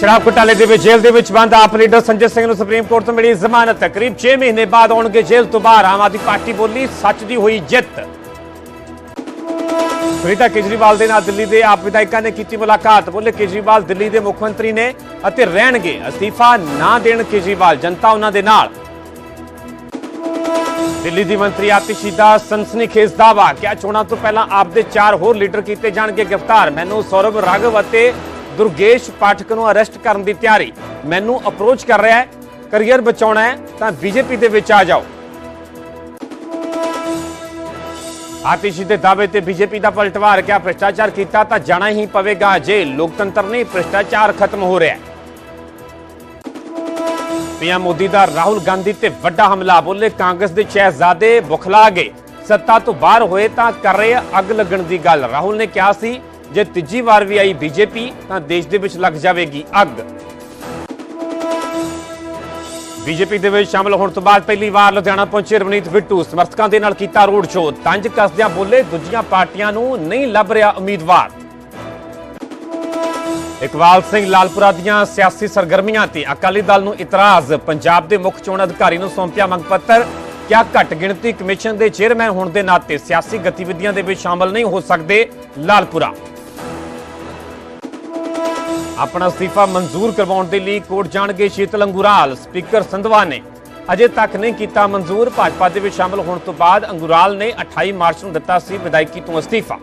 ਸ਼ਰਾਬ ਘੁਟਾਲੇ ਦੇ ਵਿੱਚ, ਜੇਲ੍ਹ ਦੇ ਵਿੱਚ ਬੰਦ। ਆਪ ਲੀਡਰ ਸੰਜੇ ਸਿੰਘ ਨੂੰ ਸੁਪਰੀਮ ਕੋਰਟ ਤੋਂ ਮਿਲੀ ਜ਼ਮਾਨਤ। ਕਰੀਬ 6 ਮਹੀਨੇ ਬਾਅਦ ਆਉਣਗੇ ਜੇਲ੍ਹ ਤੋਂ ਬਾਹਰ। ਆਮ ਆਦਮੀ ਪਾਰਟੀ ਬੋਲੀ, ਸੱਚ ਦੀ ਹੋਈ ਜਿੱਤ। ਸੁਨੀਤਾ ਕੇਜਰੀਵਾਲ ਦੇ ਨਾਲ ਦਿੱਲੀ ਦੇ ਆਪ ਵਿਧਾਇਕਾਂ ਨੇ ਕੀਤੀ ਮੁਲਾਕਾਤ। ਬੋਲੇ, ਕੇਜਰੀਵਾਲ ਦਿੱਲੀ ਦੇ ਮੁੱਖ ਮੰਤਰੀ ਨੇ ਅਤੇ ਰਹਿਣਗੇ। ਅਸਤੀਫਾ ਨਾ ਦੇਣ ਕੇਜਰੀਵਾਲ, ਜਨਤਾ ਉਹਨਾਂ ਦੇ ਨਾਲ। ਦਿੱਲੀ ਦੀ ਮੰਤਰੀ ਆਤਿਸ਼ੀ ਦਾ ਸਨਸਨੀਖੇਜ਼ ਦਾਵਾ ਕਿਹਾ ਚੋਣਾਂ ਤੋਂ ਪਹਿਲਾਂ ਆਪ ਦੇ ਚਾਰ ਹੋਰ ਲੀਡਰ ਕੀਤੇ ਜਾਣਗੇ ਗ੍ਰਿਫਤਾਰ। ਮੈਨੂੰ ਸੌਰਵ ਰਾਘਵ ਅਤੇ ਦੁਰਗੇਸ਼ ਪਾਠਕ ਨੂੰ ਅਰੈਸਟ ਕਰਨ ਦੀ ਤਿਆਰੀ। ਮੈਨੂੰ ਅਪਰੋਚ ਕਰ ਰਿਹਾ ਹੈ ਕਰੀਅਰ ਬਚਾਉਣਾ ਹੈ, ਤਾਂ ਬੀਜੇਪੀ ਦੇ ਵਿੱਚ ਆ ਜਾਓ। ਆਤਿਸ਼ੀ ਦੇ ਦਾਅਵੇ ਤੇ ਬੀਜੇਪੀ ਦਾ ਪਲਟਵਾਰ ਕਿਹਾ ਭ੍ਰਿਸ਼ਟਾਚਾਰ ਕੀਤਾ ਤਾਂ ਜਾਣਾ ਹੀ ਪਵੇਗਾ ਜੇ ਲੋਕਤੰਤਰ ਨਹੀਂ, ਭ੍ਰਿਸ਼ਟਾਚਾਰ ਖਤਮ ਹੋ ਰਿਹਾ ਹੈ। ਪੀਐਮ ਮੋਦੀ ਦਾ ਰਾਹੁਲ ਗਾਂਧੀ ਤੇ ਵੱਡਾ ਹਮਲਾ, ਬੋਲੇ ਕਾਂਗਰਸ ਦੇ ਸ਼ਹਿਜ਼ਾਦੇ ਬੁਖਲਾ ਗਏ। ਸੱਤਾ ਤੋਂ ਬਾਹਰ ਹੋਏ ਤਾਂ ਕਰ ਰਹੇ ਅੱਗ ਲੱਗਣ ਦੀ ਗੱਲ। ਰਾਹੁਲ ਨੇ ਕਿਹਾ ਸੀ ਜੇ ਤੀਜੀ ਵਾਰ ਵੀ ਆਈ ਬੀਜੇਪੀ, ਤਾਂ ਦੇਸ਼ ਦੇ ਵਿੱਚ ਲੱਗ ਜਾਵੇਗੀ ਅੱਗ। ਬੀਜੇਪੀ ਦੇ ਵਿੱਚ ਸ਼ਾਮਲ ਹੋਣ ਤੋਂ ਬਾਅਦ ਪਹਿਲੀ ਵਾਰ ਲੁਧਿਆਣਾ ਪਹੁੰਚੇ ਰਵਨੀਤ ਬਿੱਟੂ, ਸਮਰਥਕਾਂ ਦੇ ਨਾਲ ਕੀਤਾ ਰੋਡ ਸ਼ੋਅ। ਤੰਜ ਕੱਸਦਿਆਂ ਬੋਲੇ ਦੂਜੀਆਂ ਪਾਰਟੀਆਂ ਨੂੰ ਨਹੀਂ ਲੱਭ ਰਿਹਾ ਉਮੀਦਵਾਰ। ਇਕਬਾਲ ਸਿੰਘ ਲਾਲਪੁਰਾ ਦੀਆਂ ਸਿਆਸੀ ਸਰਗਰਮੀਆਂ ਤੇ ਅਕਾਲੀ ਦਲ ਨੂੰ ਇਤਰਾਜ਼। ਪੰਜਾਬ ਦੇ ਮੁੱਖ ਚੋਣ ਅਧਿਕਾਰੀ ਨੂੰ ਸੌਂਪਿਆ ਮੰਗ ਪੱਤਰ ਕਿਆ ਘੱਟ ਗਿਣਤੀ ਕਮਿਸ਼ਨ ਦੇ ਚੇਅਰਮੈਨ ਹੋਣ ਦੇ ਨਾਤੇ ਸਿਆਸੀ ਗਤੀਵਿਧੀਆਂ ਦੇ ਵਿੱਚ ਸ਼ਾਮਲ ਨਹੀਂ ਹੋ ਸਕਦੇ ਲਾਲਪੁਰਾ। ਆਪਣਾ ਅਸਤੀਫਾ ਮਨਜ਼ੂਰ ਕਰਵਾਉਣ ਦੇ ਲਈ ਕੋਰਟ ਜਾਣਗੇ ਸ਼ੀਤਲ ਅੰਗੁਰਾਲ, ਸਪੀਕਰ ਸੰਧਵਾ ਨੇ। ਅਜੇ ਤੱਕ ਨਹੀਂ ਕੀਤਾ ਮਨਜ਼ੂਰ, ਭਾਜਪਾ ਦੇ ਵਿੱਚ ਸ਼ਾਮਲ ਹੋਣ ਤੋਂ ਬਾਅਦ ਅੰਗੁਰਾਲ ਨੇ 28 ਮਾਰਚ ਨੂੰ ਦਿੱਤਾ ਸੀ ਵਿਦਾਇਕੀ ਤੋਂ ਅਸਤੀਫਾ।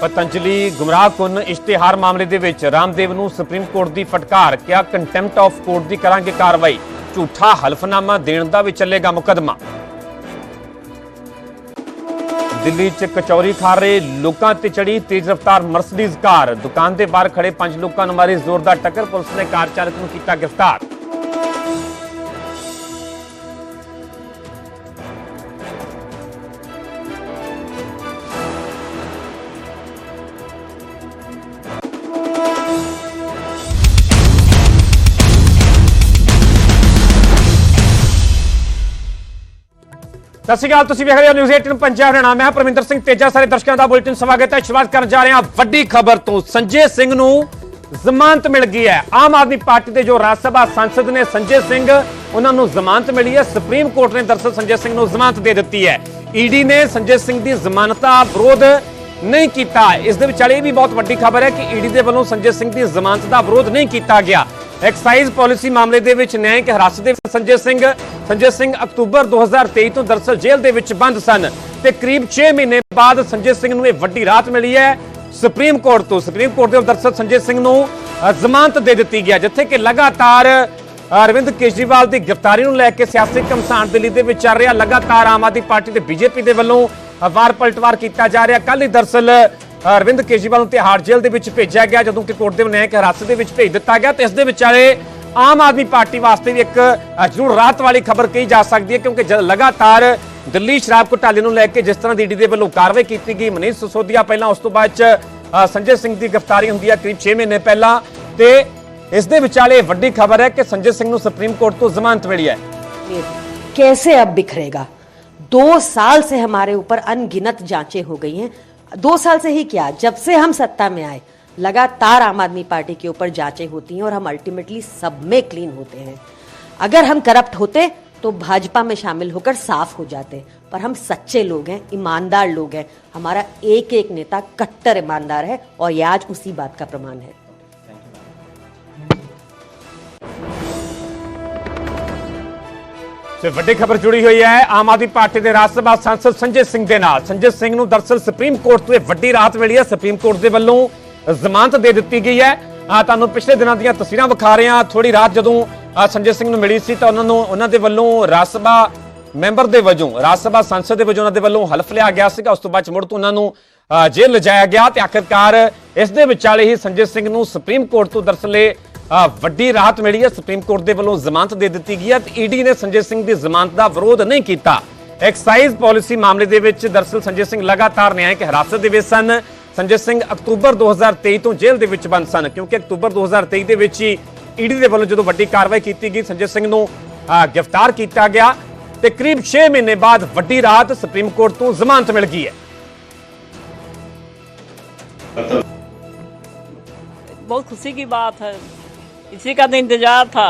ਪਤੰਜਲੀ ਗੁੰਮਰਾਹਕੁੰਨ ਇਸ਼ਤਿਹਾਰ ਮਾਮਲੇ ਦੇ ਵਿੱਚ ਰਾਮਦੇਵ ਨੂੰ ਸੁਪਰੀਮ ਕੋਰਟ ਦੀ ਫਟਕਾਰ, ਕਿਹਾ ਕੰਟੈਂਪਟ ਆਫ ਕੋਰਟ ਦੀ ਕਰਾਂਗੇ ਕਾਰਵਾਈ। ਝੂਠਾ ਹਲਫਨਾਮਾ ਦੇਣ ਦਾ ਵੀ ਚੱਲੇਗਾ ਮੁਕਦਮਾ। ਦਿੱਲੀ 'ਚ ਕਚੌਰੀ ਖਾ ਰਹੇ ਲੋਕਾਂ ਤੇ ਚੜੀ ਤੇਜ਼ ਰਫ਼ਤਾਰ ਮਰਸੀਡੀਜ਼ ਕਾਰ। ਦੁਕਾਨ ਦੇ ਬਾਹਰ ਖੜੇ ਪੰਜ ਲੋਕਾਂ ਨੂੰ ਮਾਰੀ ਜ਼ੋਰਦਾਰ ਟੱਕਰ। ਪੁਲਿਸ ਨੇ ਕਾਰ ਚਾਲਕ ਨੂੰ ਕੀਤਾ ਗ੍ਰਿਫਤਾਰ। ਸਤਿ ਸ਼੍ਰੀ ਅਕਾਲ, ਤੁਸੀਂ ਵੇਖ ਰਹੇ ਹੋ ਨਿਊਜ਼ 18 ਪੰਜਾਬ ਹਰਿਆਣਾ ਮੈਂ ਪਰਮਿੰਦਰ ਸਿੰਘ ਤੇਜਾ, ਸਾਰੇ ਦਰਸ਼ਕਾਂ ਦਾ ਬੁਲੇਟਿਨ ਸਵਾਗਤ ਹੈ। ਸ਼ੁਰੂਆਤ ਕਰਨ ਜਾ ਰਹੇ ਹਾਂ ਵੱਡੀ ਖਬਰ ਤੋਂ। ਸੰਜੇ ਸਿੰਘ ਨੂੰ ਜ਼ਮਾਨਤ ਮਿਲ ਗਈ ਹੈ। ਆਮ ਆਦਮੀ ਪਾਰਟੀ ਦੇ ਜੋ ਰਾਜ ਸਭਾ ਸੰਸਦ ਨੇ ਸੰਜੇ ਸਿੰਘ, ਉਹਨਾਂ ਨੂੰ ਜ਼ਮਾਨਤ ਮਿਲੀ ਹੈ। ਸੁਪਰੀਮ ਕੋਰਟ ਨੇ ਦਰਸਲ ਸੰਜੇ ਸਿੰਘ ਨੂੰ ਜ਼ਮਾਨਤ ਦੇ ਦਿੱਤੀ ਹੈ। ਈਡੀ ਨੇ ਸੰਜੇ ਸਿੰਘ ਦੀ ਜ਼ਮਾਨਤ ਦਾ ਵਿਰੋਧ ਨਹੀਂ ਕੀਤਾ। ਇਸ ਦੇ ਵਿਚਾਲੇ ਇਹ ਵੀ ਬਹੁਤ ਵੱਡੀ ਖਬਰ ਹੈ ਕਿ ਈਡੀ ਦੇ ਵੱਲੋਂ ਸੰਜੇ ਸਿੰਘ ਦੀ ਜ਼ਮਾਨਤ ਦਾ ਵਿਰੋਧ ਨਹੀਂ ਕੀਤਾ ਗਿਆ। ਐਕਸਾਈਜ਼ ਪਾਲਿਸੀ ਮਾਮਲੇ ਦੇ ਵਿੱਚ ਨਿਆਂਇਕ ਹਿਰਾਸਤ ਦੇ ਸੰਜੇ ਸਿੰਘ। ਸੰਜੇ ਸਿੰਘ ਅਕਤੂਬਰ 2023 ਤੋਂ ਦਰਸਲ ਜੇਲ੍ਹ ਦੇ ਵਿੱਚ ਬੰਦ ਸਨ ਤੇ ਕਰੀਬ 6 ਮਹੀਨੇ ਬਾਅਦ ਸੰਜੇ ਸਿੰਘ ਨੂੰ ਇਹ ਵੱਡੀ ਰਾਹਤ ਮਿਲੀ ਹੈ। ਸੁਪਰੀਮ ਕੋਰਟ ਤੋਂ, ਸੁਪਰੀਮ ਕੋਰਟ ਦੇ ਦਰਸਲ ਸੰਜੇ ਸਿੰਘ ਨੂੰ ਜ਼ਮਾਨਤ ਦੇ ਦਿੱਤੀ ਗਿਆ, ਜਿੱਥੇ ਕਿ ਲਗਾਤਾਰ ਅਰਵਿੰਦ ਕੇਜਰੀਵਾਲ ਦੀ ਗ੍ਰਿਫਤਾਰੀ ਨੂੰ ਲੈ ਕੇ ਸਿਆਸੀ ਕਮਸਾਨ ਦਿੱਲੀ ਦੇ ਵਿੱਚ ਚੱਲ ਰਿਹਾ। ਲਗਾਤਾਰ ਆਮ ਆਦਮੀ ਪਾਰਟੀ ਤੇ ਬੀਜੇਪੀ ਦੇ ਵੱਲੋਂ ਵਾਰ ਪਲਟਵਾਰ ਕੀਤਾ ਜਾ ਰਿਹਾ। ਕੱਲ ਹੀ ਦਰਸਲ ਅਰਵਿੰਦ ਕੇਜਰੀਵਾਲ ਨੂੰ ਤਿਹਾੜ ਜੇਲ੍ਹ ਦੇ ਵਿੱਚ ਭੇਜਿਆ ਗਿਆ ਜਦੋਂ ਕਿ ਕੋਰਟ ਦੇ ਨਿਆਇਕ ਹਿਰਾਸਤ ਦੇ ਵਿੱਚ ਭੇਜ ਦਿੱਤਾ ਗਿਆ ਤੇ ਇਸ ਦੇ ਵਿਚਾਲੇ ਆਮ ਆਦਮੀ ਪਾਰਟੀ ਵਾਸਤੇ ਵੀ ਇੱਕ ਅ, ਜ਼ਰੂਰ ਰਾਹਤ ਵਾਲੀ ਖਬਰ ਕਹੀ ਜਾ ਸਕਦੀ ਹੈ ਕਿਉਂਕਿ ਜ- ਲਗਾਤਾਰ ਦਿੱਲੀ ਸ਼ਰਾਬ ਘੁਟਾਲੇ ਨੂੰ ਲੈ ਕੇ ਜਿਸ ਤਰ੍ਹਾਂ ਦੀ ਈਡੀ ਦੇ ਵੱਲੋਂ ਕਾਰਵਾਈ ਕੀਤੀ ਗਈ ਮਨੀਸ਼ ਸਿਸੋਦੀਆ ਪਹਿਲਾਂ ਉਸ ਤੋਂ ਬਾਅਦ ਚ ਅ, ਸੰਜੇ ਸਿੰਘ ਦੀ ਗ੍ਰਿਫਤਾਰੀ ਹੁੰਦੀ ਹੈ ਕਰੀਬ 6 ਮਹੀਨੇ ਪਹਿਲਾਂ ਤੇ ਇਸ ਦੇ ਵਿਚਾਲੇ ਵੱਡੀ ਖਬਰ ਹੈ ਕਿ ਸੰਜੇ ਸਿੰਘ ਨੂੰ ਸੁਪਰੀਮ ਕੋਰਟ ਤੋਂ ਜ਼ਮਾਨਤ ਮਿਲੀ ਹੈ कैसे अब बिखरेगा दो साल से हमारे ऊपर अनगिनत जांचें हो गई हैं दो साल से ही क्या, जब से हम सत्ता में आए, लगातार आम आदमी पार्टी के ऊपर जांचें होती हैं और हम अल्टीमेटली सब में क्लीन होते हैं। अगर हम करप्ट होते तो भाजपा में शामिल होकर साफ़ हो जाते। पर हम सच्चे लोग हैं, ईमानदार लोग हैं। हमारा एक एक नेता कट्टर ईमानदार है और ये आज उसी बात का प्रमाण है। ਤੇ ਵੱਡੀ ਖਬਰ ਜੁੜੀ ਹੋਈ ਹੈ। ਆਮ ਆਦਮੀ ਪਾਰਟੀ ਦੇ ਰਾਜ ਸਭਾ ਸੰਸਦ ਸੰਜੇ ਸਿੰਘ ਦੇ ਨਾਲ। ਸੰਜੇ ਸਿੰਘ ਨੂੰ ਦਰਸਲ ਸੁਪਰੀਮ ਕੋਰਟ ਤੋਂ ਇਹ ਵੱਡੀ ਰਾਹਤ ਮਿਲੀ ਹੈ। ਸੁਪਰੀਮ ਕੋਰਟ ਦੇ ਵੱਲੋਂ ਜ਼ਮਾਨਤ ਦੇ ਦਿੱਤੀ ਗਈ ਹੈ। ਆ ਤੁਹਾਨੂੰ ਪਿਛਲੇ ਦਿਨਾਂ ਦੀਆਂ ਤਸਵੀਰਾਂ ਵਿਖਾ ਰਹੇ ਹਾਂ। ਥੋੜੀ ਰਾਤ ਜਦੋਂ ਸੰਜੇ ਸਿੰਘ ਨੂੰ ਮਿਲੀ ਸੀ ਤਾਂ ਉਹਨਾਂ ਨੂੰ ਉਹਨਾਂ ਦੇ ਵੱਲੋਂ ਰਾਜ ਸਭਾ ਮੈਂਬਰ ਦੇ ਵਜੋਂ ਰਾਜ ਸਭਾ ਸੰਸਦ ਦੇ ਵਜੋਂ ਉਹਨਾਂ ਦੇ ਵੱਲੋਂ ਹਲਫ ਲਿਆ ਗਿਆ ਸੀਗਾ। ਉਸ ਤੋਂ ਬਾਅਦ ਚ ਮੁੜ ਤੋਂ ਉਹਨਾਂ ਨੂੰ ਜੇਲ੍ਹ ਲਿਜਾਇਆ ਗਿਆ ਤੇ ਆਖਿਰਕਾਰ ਇਸ ਦੇ ਵਿਚਾਲੇ ਹੀ ਸੰਜੇ ਸਿੰਘ ਨੂੰ ਸੁਪਰੀਮ ਕੋਰਟ ਤੋਂ ਦਰਸਲੇ ਅ, ਵੱਡੀ ਰਾਹਤ ਮਿਲੀ ਹੈ। ਸੁਪਰੀਮ ਕੋਰਟ ਦੇ ਵੱਲੋਂ ਜ਼ਮਾਨਤ ਦੇ ਦਿੱਤੀ ਗਈ ਹੈ ਤੇ ਈਡੀ ਨੇ ਸੰਜੇ ਸਿੰਘ ਦੀ ਜ਼ਮਾਨਤ ਦਾ ਵਿਰੋਧ ਨਹੀਂ ਕੀਤਾ। ਐਕਸਾਈਜ਼ ਪਾਲਿਸੀ ਮਾਮਲੇ ਦੇ ਵਿੱਚ ਦਰਸਲ ਸੰਜੇ ਸਿੰਘ ਲਗਾਤਾਰ ਨਿਆਂਇਕ ਹਿਰਾਸਤ ਦੇ ਵਿੱਚ ਸਨ। ਸੰਜੇ ਸਿੰਘ ਅਕਤੂਬਰ 2023 ਤੋਂ ਜੇਲ੍ਹ ਦੇ ਵਿੱਚ ਬੰਦ ਸਨ, ਕਿਉਂਕਿ ਅਕਤੂਬਰ 2023 ਦੇ ਵਿੱਚ ਹੀ ਈਡੀ ਦੇ ਵੱਲੋਂ ਜਦੋਂ ਵੱਡੀ ਕਾਰਵਾਈ ਕੀਤੀ ਗਈ, ਸੰਜੇ ਸਿੰਘ ਨੂੰ ਗ੍ਰਿਫਤਾਰ ਕੀਤਾ ਗਿਆ ਤੇ ਕਰੀਬ 6 ਮਹੀਨੇ ਬਾਅਦ ਵੱਡੀ ਰਾਤ ਸੁਪਰੀਮ ਕੋਰਟ ਤੋਂ ਜ਼ਮਾਨਤ ਮਿਲ ਗਈ ਹੈ। ਬਹੁਤ ਖੁਸ਼ੀ ਦੀ ਬਾਤ ਹੈ। इसी का तो इंतज़ार था।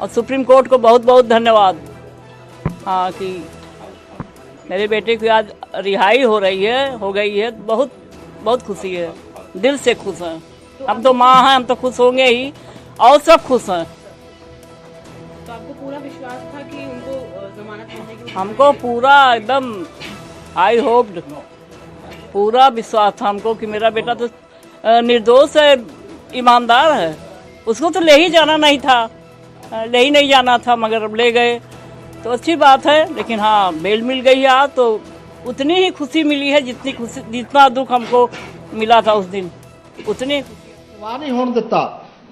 और सुप्रीम कोर्ट को बहुत बहुत धन्यवाद। हाँ कि मेरे बेटे की आज रिहाई हो रही है हो गई है। बहुत बहुत खुशी है। दिल से खुश हैं। हम तो माँ हैं हम तो खुश होंगे ही। और सब खुश हैं। तो आपको पूरा विश्वास था कि उनको जमानत हमको पूरा एकदम आई होप पूरा विश्वास था हमको कि मेरा बेटा तो निर्दोष है। ईमानदार है उसको तो ले ही जाना नहीं था अ, ले ही नहीं जाना था मगर अब ले गए तो अच्छी बात है लेकिन हाँ बेल मिल गई आज तो उतनी ही खुशी मिली है जितनी खुशी जितना दुख हमको मिला था उस दिन उतनी ਵਾਹ ਨਹੀਂ ਹੋਣ ਦਿੱਤਾ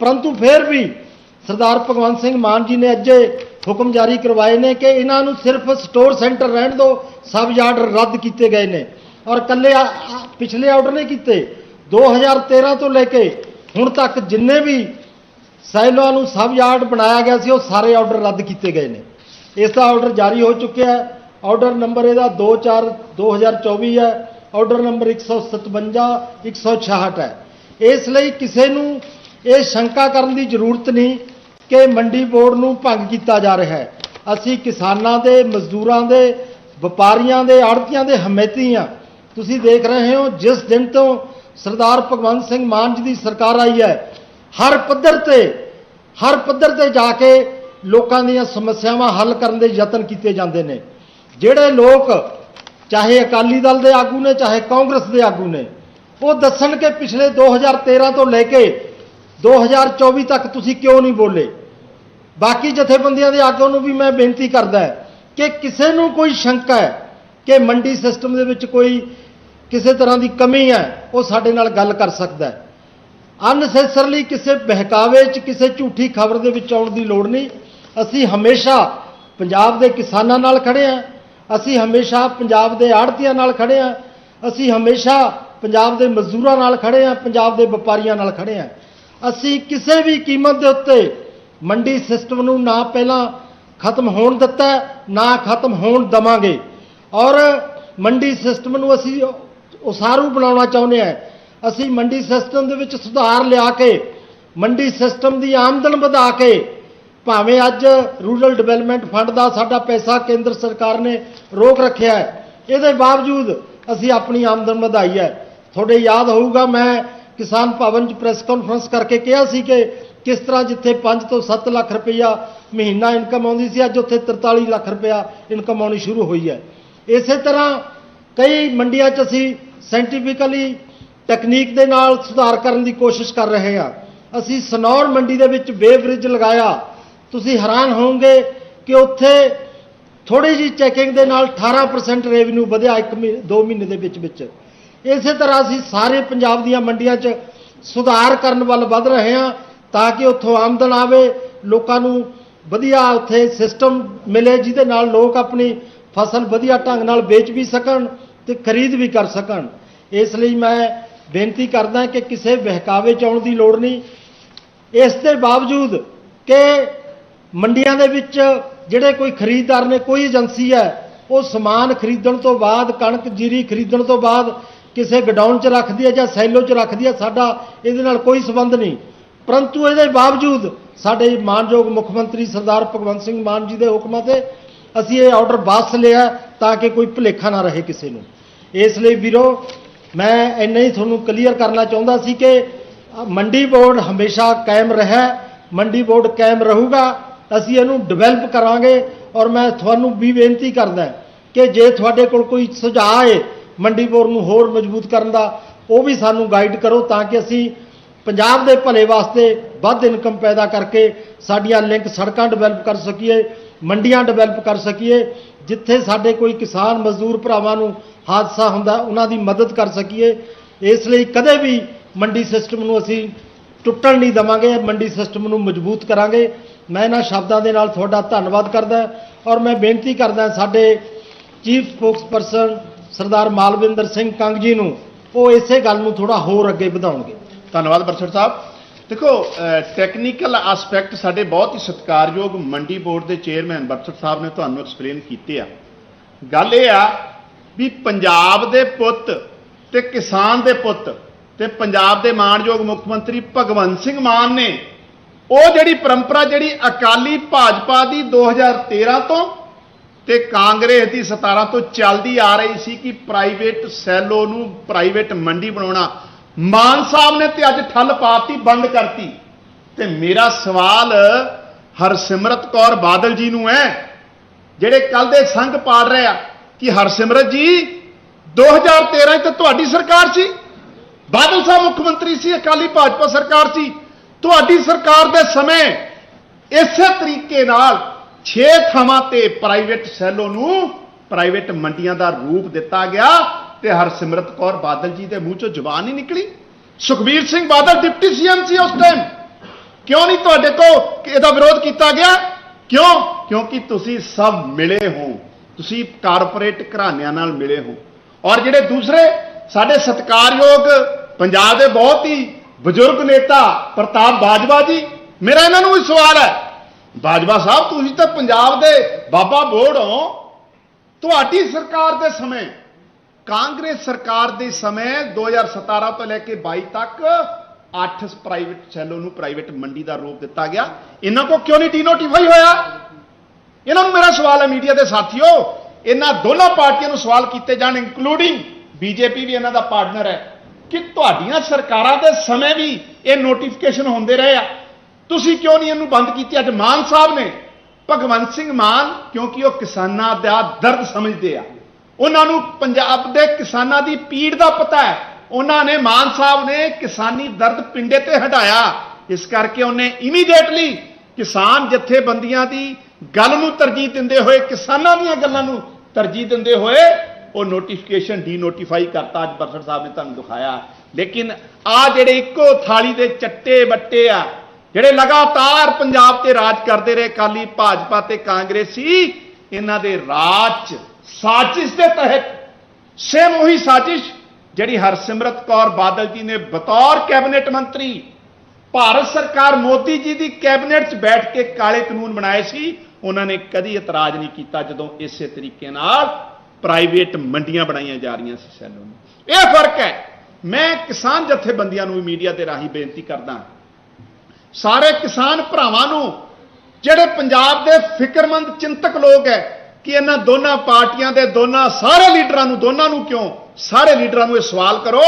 ਪਰੰਤੂ ਫਿਰ ਵੀ ਸਰਦਾਰ ਭਗਵੰਤ ਸਿੰਘ ਮਾਨ ਜੀ ਨੇ ਅੱਜ ਇਹ ਹੁਕਮ ਜਾਰੀ ਕਰਵਾਏ ਨੇ ਕਿ ਇਹਨਾਂ ਨੂੰ ਸਿਰਫ ਸਟੋਰ ਸੈਂਟਰ ਰਹਿਣ ਦਿਓ ਸਬ ਯਾਰਡ ਰੱਦ ਕੀਤੇ ਗਏ ਨੇ ਔਰ ਕੱਲੇ ਆ- ਆ- ਪਿਛਲੇ ਆਰਡਰ ਨਹੀਂ ਕੀਤੇ 2013 ਤੋਂ ਲੈ ਕੇ ਹੁਣ ਤੱਕ ਜਿੰਨੇ ਵੀ ਸਾਈਲੋਆਂ ਨੂੰ ਸਬ ਯਾਰਡ ਬਣਾਇਆ ਗਿਆ ਸੀ, ਉਹ ਸਾਰੇ ਆਰਡਰ ਰੱਦ ਕੀਤੇ ਗਏ ਨੇ। ਇਸ ਦਾ ਆਰਡਰ ਜਾਰੀ ਹੋ ਚੁੱਕਿਆ ਹੈ। ਆਰਡਰ ਨੰਬਰ ਇਹਦਾ 24 2024 ਹੈ। ਆਰਡਰ ਨੰਬਰ 157 166 ਹੈ। ਇਸ ਲਈ ਕਿਸੇ ਨੂੰ ਇਹ ਸ਼ੰਕਾ ਕਰਨ ਦੀ ਜ਼ਰੂਰਤ ਨਹੀਂ ਕਿ ਮੰਡੀ ਬੋਰਡ ਨੂੰ ਭੰਗ ਕੀਤਾ ਜਾ ਰਿਹਾ ਹੈ। ਅਸੀਂ ਕਿਸਾਨਾਂ ਦੇ, ਮਜ਼ਦੂਰਾਂ ਦੇ, ਵਪਾਰੀਆਂ ਦੇ, ਆੜਤੀਆਂ ਦੇ ਹਮੈਤੀ ਹਾਂ ਤੁਸੀਂ ਦੇਖ ਰਹੇ ਹੋ, ਜਿਸ ਦਿਨ ਤੋਂ ਸਰਦਾਰ ਭਗਵੰਤ ਸਿੰਘ ਮਾਨ ਜੀ ਦੀ ਸਰਕਾਰ ਆਈ ਹੈ। ਹਰ ਪੱਧਰ ਤੇ, ਹਰ ਪੱਧਰ ਤੇ ਜਾ ਕੇ ਲੋਕਾਂ ਦੀਆਂ ਸਮੱਸਿਆਵਾਂ ਹੱਲ ਕਰਨ ਦੇ ਯਤਨ ਕੀਤੇ ਜਾਂਦੇ ਨੇ। ਜਿਹੜੇ ਲੋਕ ਚਾਹੇ ਅਕਾਲੀ ਦਲ ਦੇ ਆਗੂ ਨੇ, ਚਾਹੇ ਕਾਂਗਰਸ ਦੇ ਆਗੂ ਨੇ, ਉਹ ਦੱਸਣ ਕਿ ਪਿਛਲੇ 2013 ਤੋਂ ਲੈ ਕੇ 2024 ਤੱਕ ਤੁਸੀਂ ਕਿਉਂ ਨਹੀਂ ਬੋਲੇ? ਬਾਕੀ ਜਥੇਬੰਦੀਆਂ ਦੇ ਆਗੂਆਂ ਨੂੰ ਵੀ ਮੈਂ ਬੇਨਤੀ ਕਰਦਾ ਕਿ ਕਿਸੇ ਨੂੰ ਕੋਈ ਸ਼ੰਕਾ ਹੈ ਕਿ ਮੰਡੀ ਸਿਸਟਮ ਦੇ ਵਿੱਚ ਕੋਈ ਕਿਸੇ ਤਰ੍ਹਾਂ ਦੀ ਕਮੀ ਹੈ, ਉਹ ਸਾਡੇ ਨਾਲ ਗੱਲ ਕਰ ਸਕਦਾ ਹੈ। ਅਨਸੈਸਰਲੀ ਕਿਸੇ ਬਹਿਕਾਵੇ 'ਚ, ਕਿਸੇ ਝੂਠੀ ਖਬਰ ਦੇ ਵਿੱਚ ਆਉਣ ਦੀ ਲੋੜ ਨਹੀਂ। ਅਸੀਂ ਹਮੇਸ਼ਾ ਪੰਜਾਬ ਦੇ ਕਿਸਾਨਾਂ ਨਾਲ ਖੜੇ ਹਾਂ। ਅਸੀਂ ਹਮੇਸ਼ਾ ਪੰਜਾਬ ਦੇ ਆੜ੍ਹਤੀਆਂ ਨਾਲ ਖੜੇ ਹਾਂ। ਅਸੀਂ ਹਮੇਸ਼ਾ ਪੰਜਾਬ ਦੇ ਮਜ਼ਦੂਰਾਂ ਨਾਲ ਖੜੇ ਹਾਂ, ਪੰਜਾਬ ਦੇ ਵਪਾਰੀਆਂ ਨਾਲ ਖੜੇ ਹਾਂ। ਅਸੀਂ ਕਿਸੇ ਵੀ ਕੀਮਤ ਦੇ ਉੱਤੇ ਮੰਡੀ ਸਿਸਟਮ ਨੂੰ ਨਾ ਪਹਿਲਾਂ ਖਤਮ ਹੋਣ ਦਿੱਤਾ ਨਾ ਖਤਮ ਹੋਣ ਦਵਾਂਗੇ। ਔਰ ਮੰਡੀ ਸਿਸਟਮ ਨੂੰ ਅਸੀਂ ਉਸਾਰੂ ਬਣਾਉਣਾ ਚਾਹੁੰਦੇ ਹਾਂ ਅਸੀਂ ਮੰਡੀ ਸਿਸਟਮ ਦੇ ਵਿੱਚ ਸੁਧਾਰ ਲਿਆ ਕੇ, ਮੰਡੀ ਸਿਸਟਮ ਦੀ ਆਮਦਨ ਵਧਾ ਕੇ, ਭਾਵੇਂ ਅੱਜ ਰੂਰਲ ਡਿਵੈਲਪਮੈਂਟ ਫੰਡ ਦਾ ਸਾਡਾ ਪੈਸਾ ਕੇਂਦਰ ਸਰਕਾਰ ਨੇ ਰੋਕ ਰੱਖਿਆ ਹੈ, ਇਹਦੇ ਬਾਵਜੂਦ ਅਸੀਂ ਆਪਣੀ ਆਮਦਨ ਵਧਾਈ ਹੈ। ਤੁਹਾਡੇ ਯਾਦ ਹੋਊਗਾ ਮੈਂ ਕਿਸਾਨ ਭਵਨ 'ਚ ਪ੍ਰੈਸ ਕਾਨਫਰੰਸ ਕਰਕੇ ਕਿਹਾ ਸੀ ਕਿ ਕਿਸ ਤਰ੍ਹਾਂ ਜਿੱਥੇ 5 ਤੋਂ 7 ਲੱਖ ਰੁਪਈਆ ਮਹੀਨਾ ਇਨਕਮ ਆਉਂਦੀ ਸੀ, ਅੱਜ ਉੱਥੇ 43 ਲੱਖ ਰੁਪਇਆ ਇਨਕਮ ਆਉਣੀ ਸ਼ੁਰੂ ਹੋਈ ਹੈ। ਇਸੇ ਤਰ੍ਹਾਂ ਕਈ ਮੰਡੀਆਂ 'ਚ ਅਸੀਂ ਸਾਇੰਟੀਫਿਕਲੀ ਟੈਕਨੀਕ ਦੇ ਨਾਲ ਸੁਧਾਰ ਕਰਨ ਦੀ ਕੋਸ਼ਿਸ਼ ਕਰ ਰਹੇ ਹਾਂ। ਅਸੀਂ ਸਨੌਰ ਮੰਡੀ ਦੇ ਵਿੱਚ ਵੇ ਬ੍ਰਿਜ ਲਗਾਇਆ। ਤੁਸੀਂ ਹੈਰਾਨ ਹੋਵੋਗੇ ਕਿ ਉੱਥੇ ਥੋੜੀ ਜੀ ਚੈਕਿੰਗ ਦੇ ਨਾਲ 18% ਰੈਵਨਿਊ ਵਧਿਆ ਇੱਕ ਮਹੀ- ਦੋ ਮਹੀਨੇ ਦੇ ਵਿੱਚ ਵਿੱਚ। ਇਸੇ ਤਰ੍ਹਾਂ ਅਸੀਂ ਸਾਰੇ ਪੰਜਾਬ ਦੀਆਂ ਮੰਡੀਆਂ 'ਚ ਸੁਧਾਰ ਕਰਨ ਵੱਲ ਵੱਧ ਰਹੇ ਹਾਂ ਤਾਂ ਕਿ ਉੱਥੋਂ ਆਮਦਨ ਆਵੇ, ਲੋਕਾਂ ਨੂੰ ਵਧੀਆ ਉੱਥੇ ਸਿਸਟਮ ਮਿਲੇ ਜਿਹਦੇ ਨਾਲ ਲੋਕ ਆਪਣੀ ਫਸਲ ਵਧੀਆ ਢੰਗ ਨਾਲ ਵੇਚ ਵੀ ਸਕਣ। ਤੇ ਖਰੀਦ ਵੀ ਕਰ ਸਕਣ। ਇਸ ਲਈ ਮੈਂ ਬੇਨਤੀ ਕਰਦਾ ਕਿ ਕਿਸੇ ਬਹਿਕਾਵੇ 'ਚ ਆਉਣ ਦੀ ਲੋੜ ਨਹੀਂ। ਇਸ ਦੇ ਬਾਵਜੂਦ ਕਿ ਮੰਡੀਆਂ ਦੇ ਵਿੱਚ ਜਿਹੜੇ ਕੋਈ ਖਰੀਦਦਾਰ ਨੇ, ਕੋਈ ਏਜੰਸੀ ਹੈ, ਉਹ ਸਮਾਨ ਖਰੀਦਣ ਤੋਂ ਬਾਅਦ, ਕਣਕ ਜੀਰੀ ਖਰੀਦਣ ਤੋਂ ਬਾਅਦ ਕਿਸੇ ਗਡਾਊਨ 'ਚ ਰੱਖਦੀ ਹੈ ਜਾਂ ਸੈਲੋ 'ਚ ਰੱਖਦੀ ਹੈ, ਸਾਡਾ ਇਹਦੇ ਨਾਲ ਕੋਈ ਸਬੰਧ ਨਹੀਂ। ਪਰੰਤੂ ਇਹਦੇ ਬਾਵਜੂਦ ਸਾਡੇ ਮਾਨਯੋਗ ਮੁੱਖ ਮੰਤਰੀ ਸਰਦਾਰ ਭਗਵੰਤ ਸਿੰਘ ਮਾਨ ਜੀ ਦੇ ਹੁਕਮਾਂ ਤੇ ਅਸੀਂ ਇਹ ਆਰਡਰ ਵਾਪਸ ਲਿਆ ਤਾਂ ਕਿ ਕੋਈ ਭੁਲੇਖਾ ਨਾ ਰਹੇ ਕਿਸੇ ਨੂੰ। ਇਸ ਲਈ ਵੀਰੋ, ਮੈਂ ਇੰਨਾ ਹੀ ਤੁਹਾਨੂੰ ਕਲੀਅਰ ਕਰਨਾ ਚਾਹੁੰਦਾ ਸੀ ਕਿ ਮੰਡੀ ਬੋਰਡ ਹਮੇਸ਼ਾ ਕਾਇਮ ਰਿਹਾ, ਮੰਡੀ ਬੋਰਡ ਕਾਇਮ ਰਹੂਗਾ, ਅਸੀਂ ਇਹਨੂੰ ਡਿਵੈਲਪ ਕਰਾਂਗੇ ਔਰ ਮੈਂ ਤੁਹਾਨੂੰ ਵੀ ਬੇਨਤੀ ਕਰਦਾ ਕਿ ਜੇ ਤੁਹਾਡੇ ਕੋਲ ਕੋਈ ਸੁਝਾਅ ਹੈ ਮੰਡੀ ਬੋਰਡ ਨੂੰ ਹੋਰ ਮਜ਼ਬੂਤ ਕਰਨ ਦਾ, ਉਹ ਵੀ ਸਾਨੂੰ ਗਾਈਡ ਕਰੋ ਤਾਂ ਕਿ ਅਸੀਂ ਪੰਜਾਬ ਦੇ ਭਲੇ ਵਾਸਤੇ ਵੱਧ ਇਨਕਮ ਪੈਦਾ ਕਰਕੇ ਸਾਡੀਆਂ ਲਿੰਕ ਸੜਕਾਂ ਡਿਵੈਲਪ ਕਰ ਸਕੀਏ, ਮੰਡੀਆਂ ਡਿਵੈਲਪ ਕਰ ਸਕੀਏ ਜਿੱਥੇ ਸਾਡੇ ਕੋਈ ਕਿਸਾਨ ਮਜ਼ਦੂਰ ਭਰਾਵਾਂ ਨੂੰ ਹਾਦਸਾ ਹੁੰਦਾ, ਉਹਨਾਂ ਦੀ ਮਦਦ ਕਰ ਸਕੀਏ। ਇਸ ਲਈ ਕਦੇ ਵੀ ਮੰਡੀ ਸਿਸਟਮ ਨੂੰ ਅਸੀਂ ਟੁੱਟਣ ਨਹੀਂ ਦਵਾਂਗੇ, ਮੰਡੀ ਸਿਸਟਮ ਨੂੰ ਮਜ਼ਬੂਤ ਕਰਾਂਗੇ। ਮੈਂ ਇਹਨਾਂ ਸ਼ਬਦਾਂ ਦੇ ਨਾਲ ਤੁਹਾਡਾ ਧੰਨਵਾਦ ਕਰਦਾ ਔਰ ਮੈਂ ਬੇਨਤੀ ਕਰਦਾ ਸਾਡੇ ਚੀਫ ਸਪੋਕਸਪਰਸਨ ਸਰਦਾਰ ਮਾਲਵਿੰਦਰ ਸਿੰਘ ਕੰਗ ਜੀ ਨੂੰ, ਉਹ ਇਸੇ ਗੱਲ ਨੂੰ ਥੋੜਾ ਹੋਰ ਅੱਗੇ ਵਧਾਉਣਗੇ। ਧੰਨਵਾਦ ਬਰਸੜ ਸਾਹਿਬ। ਦੇਖੋ ਟੈਕਨੀਕਲ ਐਸਪੈਕਟ ਸਾਡੇ ਬਹੁਤ ਹੀ ਸਤਿਕਾਰਯੋਗ ਮੰਡੀ ਬੋਰਡ ਦੇ ਚੇਅਰਮੈਨ ਬਰਸੜ ਸਾਹਿਬ ਨੇ ਤੁਹਾਨੂੰ ਐਕਸਪਲੇਨ ਕੀਤੇ ਆ। ਗੱਲ ਇਹ ਆ ਵੀ ਪੰਜਾਬ ਦੇ ਪੁੱਤ ਤੇ ਕਿਸਾਨ ਦੇ ਪੁੱਤ ਤੇ ਪੰਜਾਬ ਦੇ ਮਾਣਯੋਗ ਮੁੱਖ ਮੰਤਰੀ ਭਗਵੰਤ ਸਿੰਘ ਮਾਨ ਨੇ ਉਹ ਜਿਹੜੀ ਪਰੰਪਰਾ ਜਿਹੜੀ ਅਕਾਲੀ ਭਾਜਪਾ ਦੀ 2013 ਤੋਂ ਤੇ ਕਾਂਗਰਸ ਦੀ 17 ਤੋਂ ਚੱਲਦੀ ਆ ਰਹੀ ਸੀ ਕਿ ਪ੍ਰਾਈਵੇਟ ਸੈਲੋ ਨੂੰ ਪ੍ਰਾਈਵੇਟ ਮੰਡੀ ਬਣਾਉਣਾ ਮਾਨ ਸਾਹਿਬ ਨੇ ਤੇ ਅੱਜ ਠੱਲ ਪਾਤੀ, ਬੰਦ ਕਰਤੀ। ਤੇ ਮੇਰਾ ਸਵਾਲ ਹਰਸਿਮਰਤ ਕੌਰ ਬਾਦਲ ਜੀ ਨੂੰ ਹੈ, ਜਿਹੜੇ ਕੱਲ ਦੇ ਸੰਘ ਪਾੜ ਰਹੇ ਆ, ਕਿ ਹਰਸਿਮਰਤ ਜੀ 2013 ਚ ਤੁਹਾਡੀ ਸਰਕਾਰ ਸੀ। ਬਾਦਲ ਸਾਹਿਬ ਮੁੱਖ ਮੰਤਰੀ ਸੀ, ਅਕਾਲੀ ਭਾਜਪਾ ਸਰਕਾਰ ਸੀ। ਤੁਹਾਡੀ ਸਰਕਾਰ ਦੇ ਸਮੇਂ ਇਸੇ ਤਰੀਕੇ ਨਾਲ 6 ਥਾਵਾਂ ਤੇ ਪ੍ਰਾਈਵੇਟ ਸੈਲੋ ਨੂੰ ਪ੍ਰਾਈਵੇਟ ਮੰਡੀਆਂ ਦਾ ਰੂਪ ਦਿੱਤਾ ਗਿਆ। ਤੇ ਹਰਸਿਮਰਤ ਕੌਰ ਬਾਦਲ ਜੀ ਦੇ ਮੂੰਹ ਚੋਂ ਜ਼ੁਬਾਨ ਨਹੀਂ ਨਿਕਲੀ। ਸੁਖਬੀਰ ਸਿੰਘ ਬਾਦਲ ਡਿਪਟੀ ਸੀਐਮ ਸੀ ਉਸ ਟਾਈਮ ਕਿਉਂ ਨਹੀਂ ਤੁਹਾਡੇ ਕੋ ਇਹਦਾ ਵਿਰੋਧ ਕੀਤਾ ਗਿਆ? ਕਿਉਂ? ਕਿਉਂਕਿ ਤੁਸੀਂ ਸਭ ਮਿਲੇ ਹੋ। ਤੁਸੀਂ ਕਾਰਪੋਰੇਟ ਘਰਾਣਿਆਂ ਨਾਲ ਮਿਲੇ ਹੋ। ਔਰ ਜਿਹੜੇ ਦੂਸਰੇ ਸਾਡੇ ਸਤਿਕਾਰਯੋਗ ਪੰਜਾਬ ਦੇ ਬਹੁਤ ਹੀ ਬਜ਼ੁਰਗ ਨੇਤਾ ਪ੍ਰਤਾਪ ਬਾਜਵਾ ਜੀ, ਮੇਰਾ ਇਹਨਾਂ ਨੂੰ ਵੀ ਸਵਾਲ ਹੈ। ਬਾਜਵਾ ਸਾਹਿਬ, ਤੁਸੀਂ ਤਾਂ ਪੰਜਾਬ ਦੇ ਬਾਬਾ ਬੋੜ ਹੋ। ਤੁਹਾਡੀ ਸਰਕਾਰ ਦੇ ਸਮੇਂ ਕਾਂਗਰਸ ਸਰਕਾਰ ਦੇ ਸਮੇਂ 2017 ਤੋਂ ਲੈ ਕੇ 22 ਤੱਕ 8 ਪ੍ਰਾਈਵੇਟ ਸੈਲੋ ਨੂੰ ਪ੍ਰਾਈਵੇਟ ਮੰਡੀ ਦਾ ਰੂਪ ਦਿੱਤਾ ਗਿਆ। ਇਹਨਾਂ ਕੋ ਕਿਉਂ ਨਹੀਂ ਡੀਨੋਟੀਫਾਈ ਹੋਇਆ? ਇਹਨਾਂ ਨੂੰ ਮੇਰਾ ਸਵਾਲ ਹੈ ਮੀਡੀਆ ਦੇ ਸਾਥੀਓ। ਇਹਨਾਂ ਦੋਨਾਂ ਪਾਰਟੀਆਂ ਨੂੰ ਸਵਾਲ ਕੀਤੇ ਜਾਣ ਇਨਕਲੂਡਿੰਗ ਬੀਜੇਪੀ ਵੀ ਇਹਨਾਂ ਦਾ ਪਾਰਟਨਰ ਹੈ। ਕਿ ਤੁਹਾਡੀਆਂ ਸਰਕਾਰਾਂ ਦੇ ਸਮੇਂ ਵੀ ਇਹ ਨੋਟੀਫਿਕੇਸ਼ਨ ਹੁੰਦੇ ਰਹੇ ਆ। ਤੁਸੀਂ ਕਿਉਂ ਨਹੀਂ ਇਹਨੂੰ ਬੰਦ ਕੀਤੀ? ਅੱਜ ਮਾਨ ਸਾਹਿਬ ਨੇ। ਭਗਵੰਤ ਸਿੰਘ ਮਾਨ, ਕਿਉਂਕਿ ਉਹ ਕਿਸਾਨਾਂ ਦਾ ਦਰਦ ਸਮਝਦੇ ਆ। ਉਹਨਾਂ ਨੂੰ ਪੰਜਾਬ ਦੇ ਕਿਸਾਨਾਂ ਦੀ ਪੀੜ ਦਾ ਪਤਾ ਹੈ। ਉਹਨਾਂ ਨੇ ਮਾਨ ਸਾਹਿਬ ਨੇ ਕਿਸਾਨੀ ਦਰਦ ਪਿੰਡੇ ਤੇ ਹਟਾਇਆ। ਇਸ ਕਰਕੇ ਉਹਨੇ ਇਮੀਡੀਏਟਲੀ ਕਿਸਾਨ ਜਥੇਬੰਦੀਆਂ ਦੀ ਗੱਲ ਨੂੰ ਤਰਜੀਹ ਦਿੰਦੇ ਹੋਏ, ਕਿਸਾਨਾਂ ਦੀਆਂ ਗੱਲਾਂ ਨੂੰ ਤਰਜੀਹ ਦਿੰਦੇ ਹੋਏ ਉਹ ਨੋਟੀਫਿਕੇਸ਼ਨ ਡੀ ਨੋਟੀਫਾਈ ਕਰਤਾ। ਅੱਜ ਬਰਸਰ ਸਾਹਿਬ ਨੇ ਤੁਹਾਨੂੰ ਦਿਖਾਇਆ। ਲੇਕਿਨ ਆ ਜਿਹੜੇ ਇੱਕੋ ਥਾਲੀ ਦੇ ਚੱਟੇ ਬੱਟੇ ਆ, ਜਿਹੜੇ ਲਗਾਤਾਰ ਪੰਜਾਬ ਤੇ ਰਾਜ ਕਰਦੇ ਰਹੇ ਕਾਲੀ ਭਾਜਪਾ ਤੇ ਕਾਂਗਰਸੀ, ਇਹਨਾਂ ਦੇ ਰਾਜ 'ਚ ਸਾਜ਼ਿਸ਼ ਦੇ ਤਹਿਤ, ਸੇਮ ਉਹੀ ਸਾਜ਼ਿਸ਼ ਜਿਹੜੀ ਹਰਸਿਮਰਤ ਕੌਰ ਬਾਦਲ ਜੀ ਨੇ ਬਤੌਰ ਕੈਬਨਿਟ ਮੰਤਰੀ, ਭਾਰਤ ਸਰਕਾਰ ਮੋਦੀ ਜੀ ਦੀ ਕੈਬਨਿਟ 'ਚ ਬੈਠ ਕੇ ਕਾਲੇ ਕਾਨੂੰਨ ਬਣਾਏ ਸੀ, ਉਹਨਾਂ ਨੇ ਕਦੀ ਇਤਰਾਜ਼ ਨਹੀਂ ਕੀਤਾ ਜਦੋਂ ਇਸੇ ਤਰੀਕੇ ਨਾਲ ਪ੍ਰਾਈਵੇਟ ਮੰਡੀਆਂ ਬਣਾਈਆਂ ਜਾ ਰਹੀਆਂ ਸੀ ਸੈਲੋ ਇਹ ਫ਼ਰਕ ਹੈ। ਮੈਂ ਕਿਸਾਨ ਜਥੇਬੰਦੀਆਂ ਨੂੰ ਵੀ ਮੀਡੀਆ ਦੇ ਰਾਹੀਂ ਬੇਨਤੀ ਕਰਦਾ ਸਾਰੇ ਕਿਸਾਨ ਭਰਾਵਾਂ ਨੂੰ, ਜਿਹੜੇ ਪੰਜਾਬ ਦੇ ਫਿਕਰਮੰਦ ਚਿੰਤਕ ਲੋਕ ਹੈ ਕਿ ਇਹਨਾਂ ਦੋਨਾਂ ਪਾਰਟੀਆਂ ਦੇ ਦੋਨਾਂ ਸਾਰੇ ਲੀਡਰਾਂ ਨੂੰ, ਦੋਨਾਂ ਨੂੰ ਕਿਉਂ? ਸਾਰੇ ਲੀਡਰਾਂ ਨੂੰ ਇਹ ਸਵਾਲ ਕਰੋ,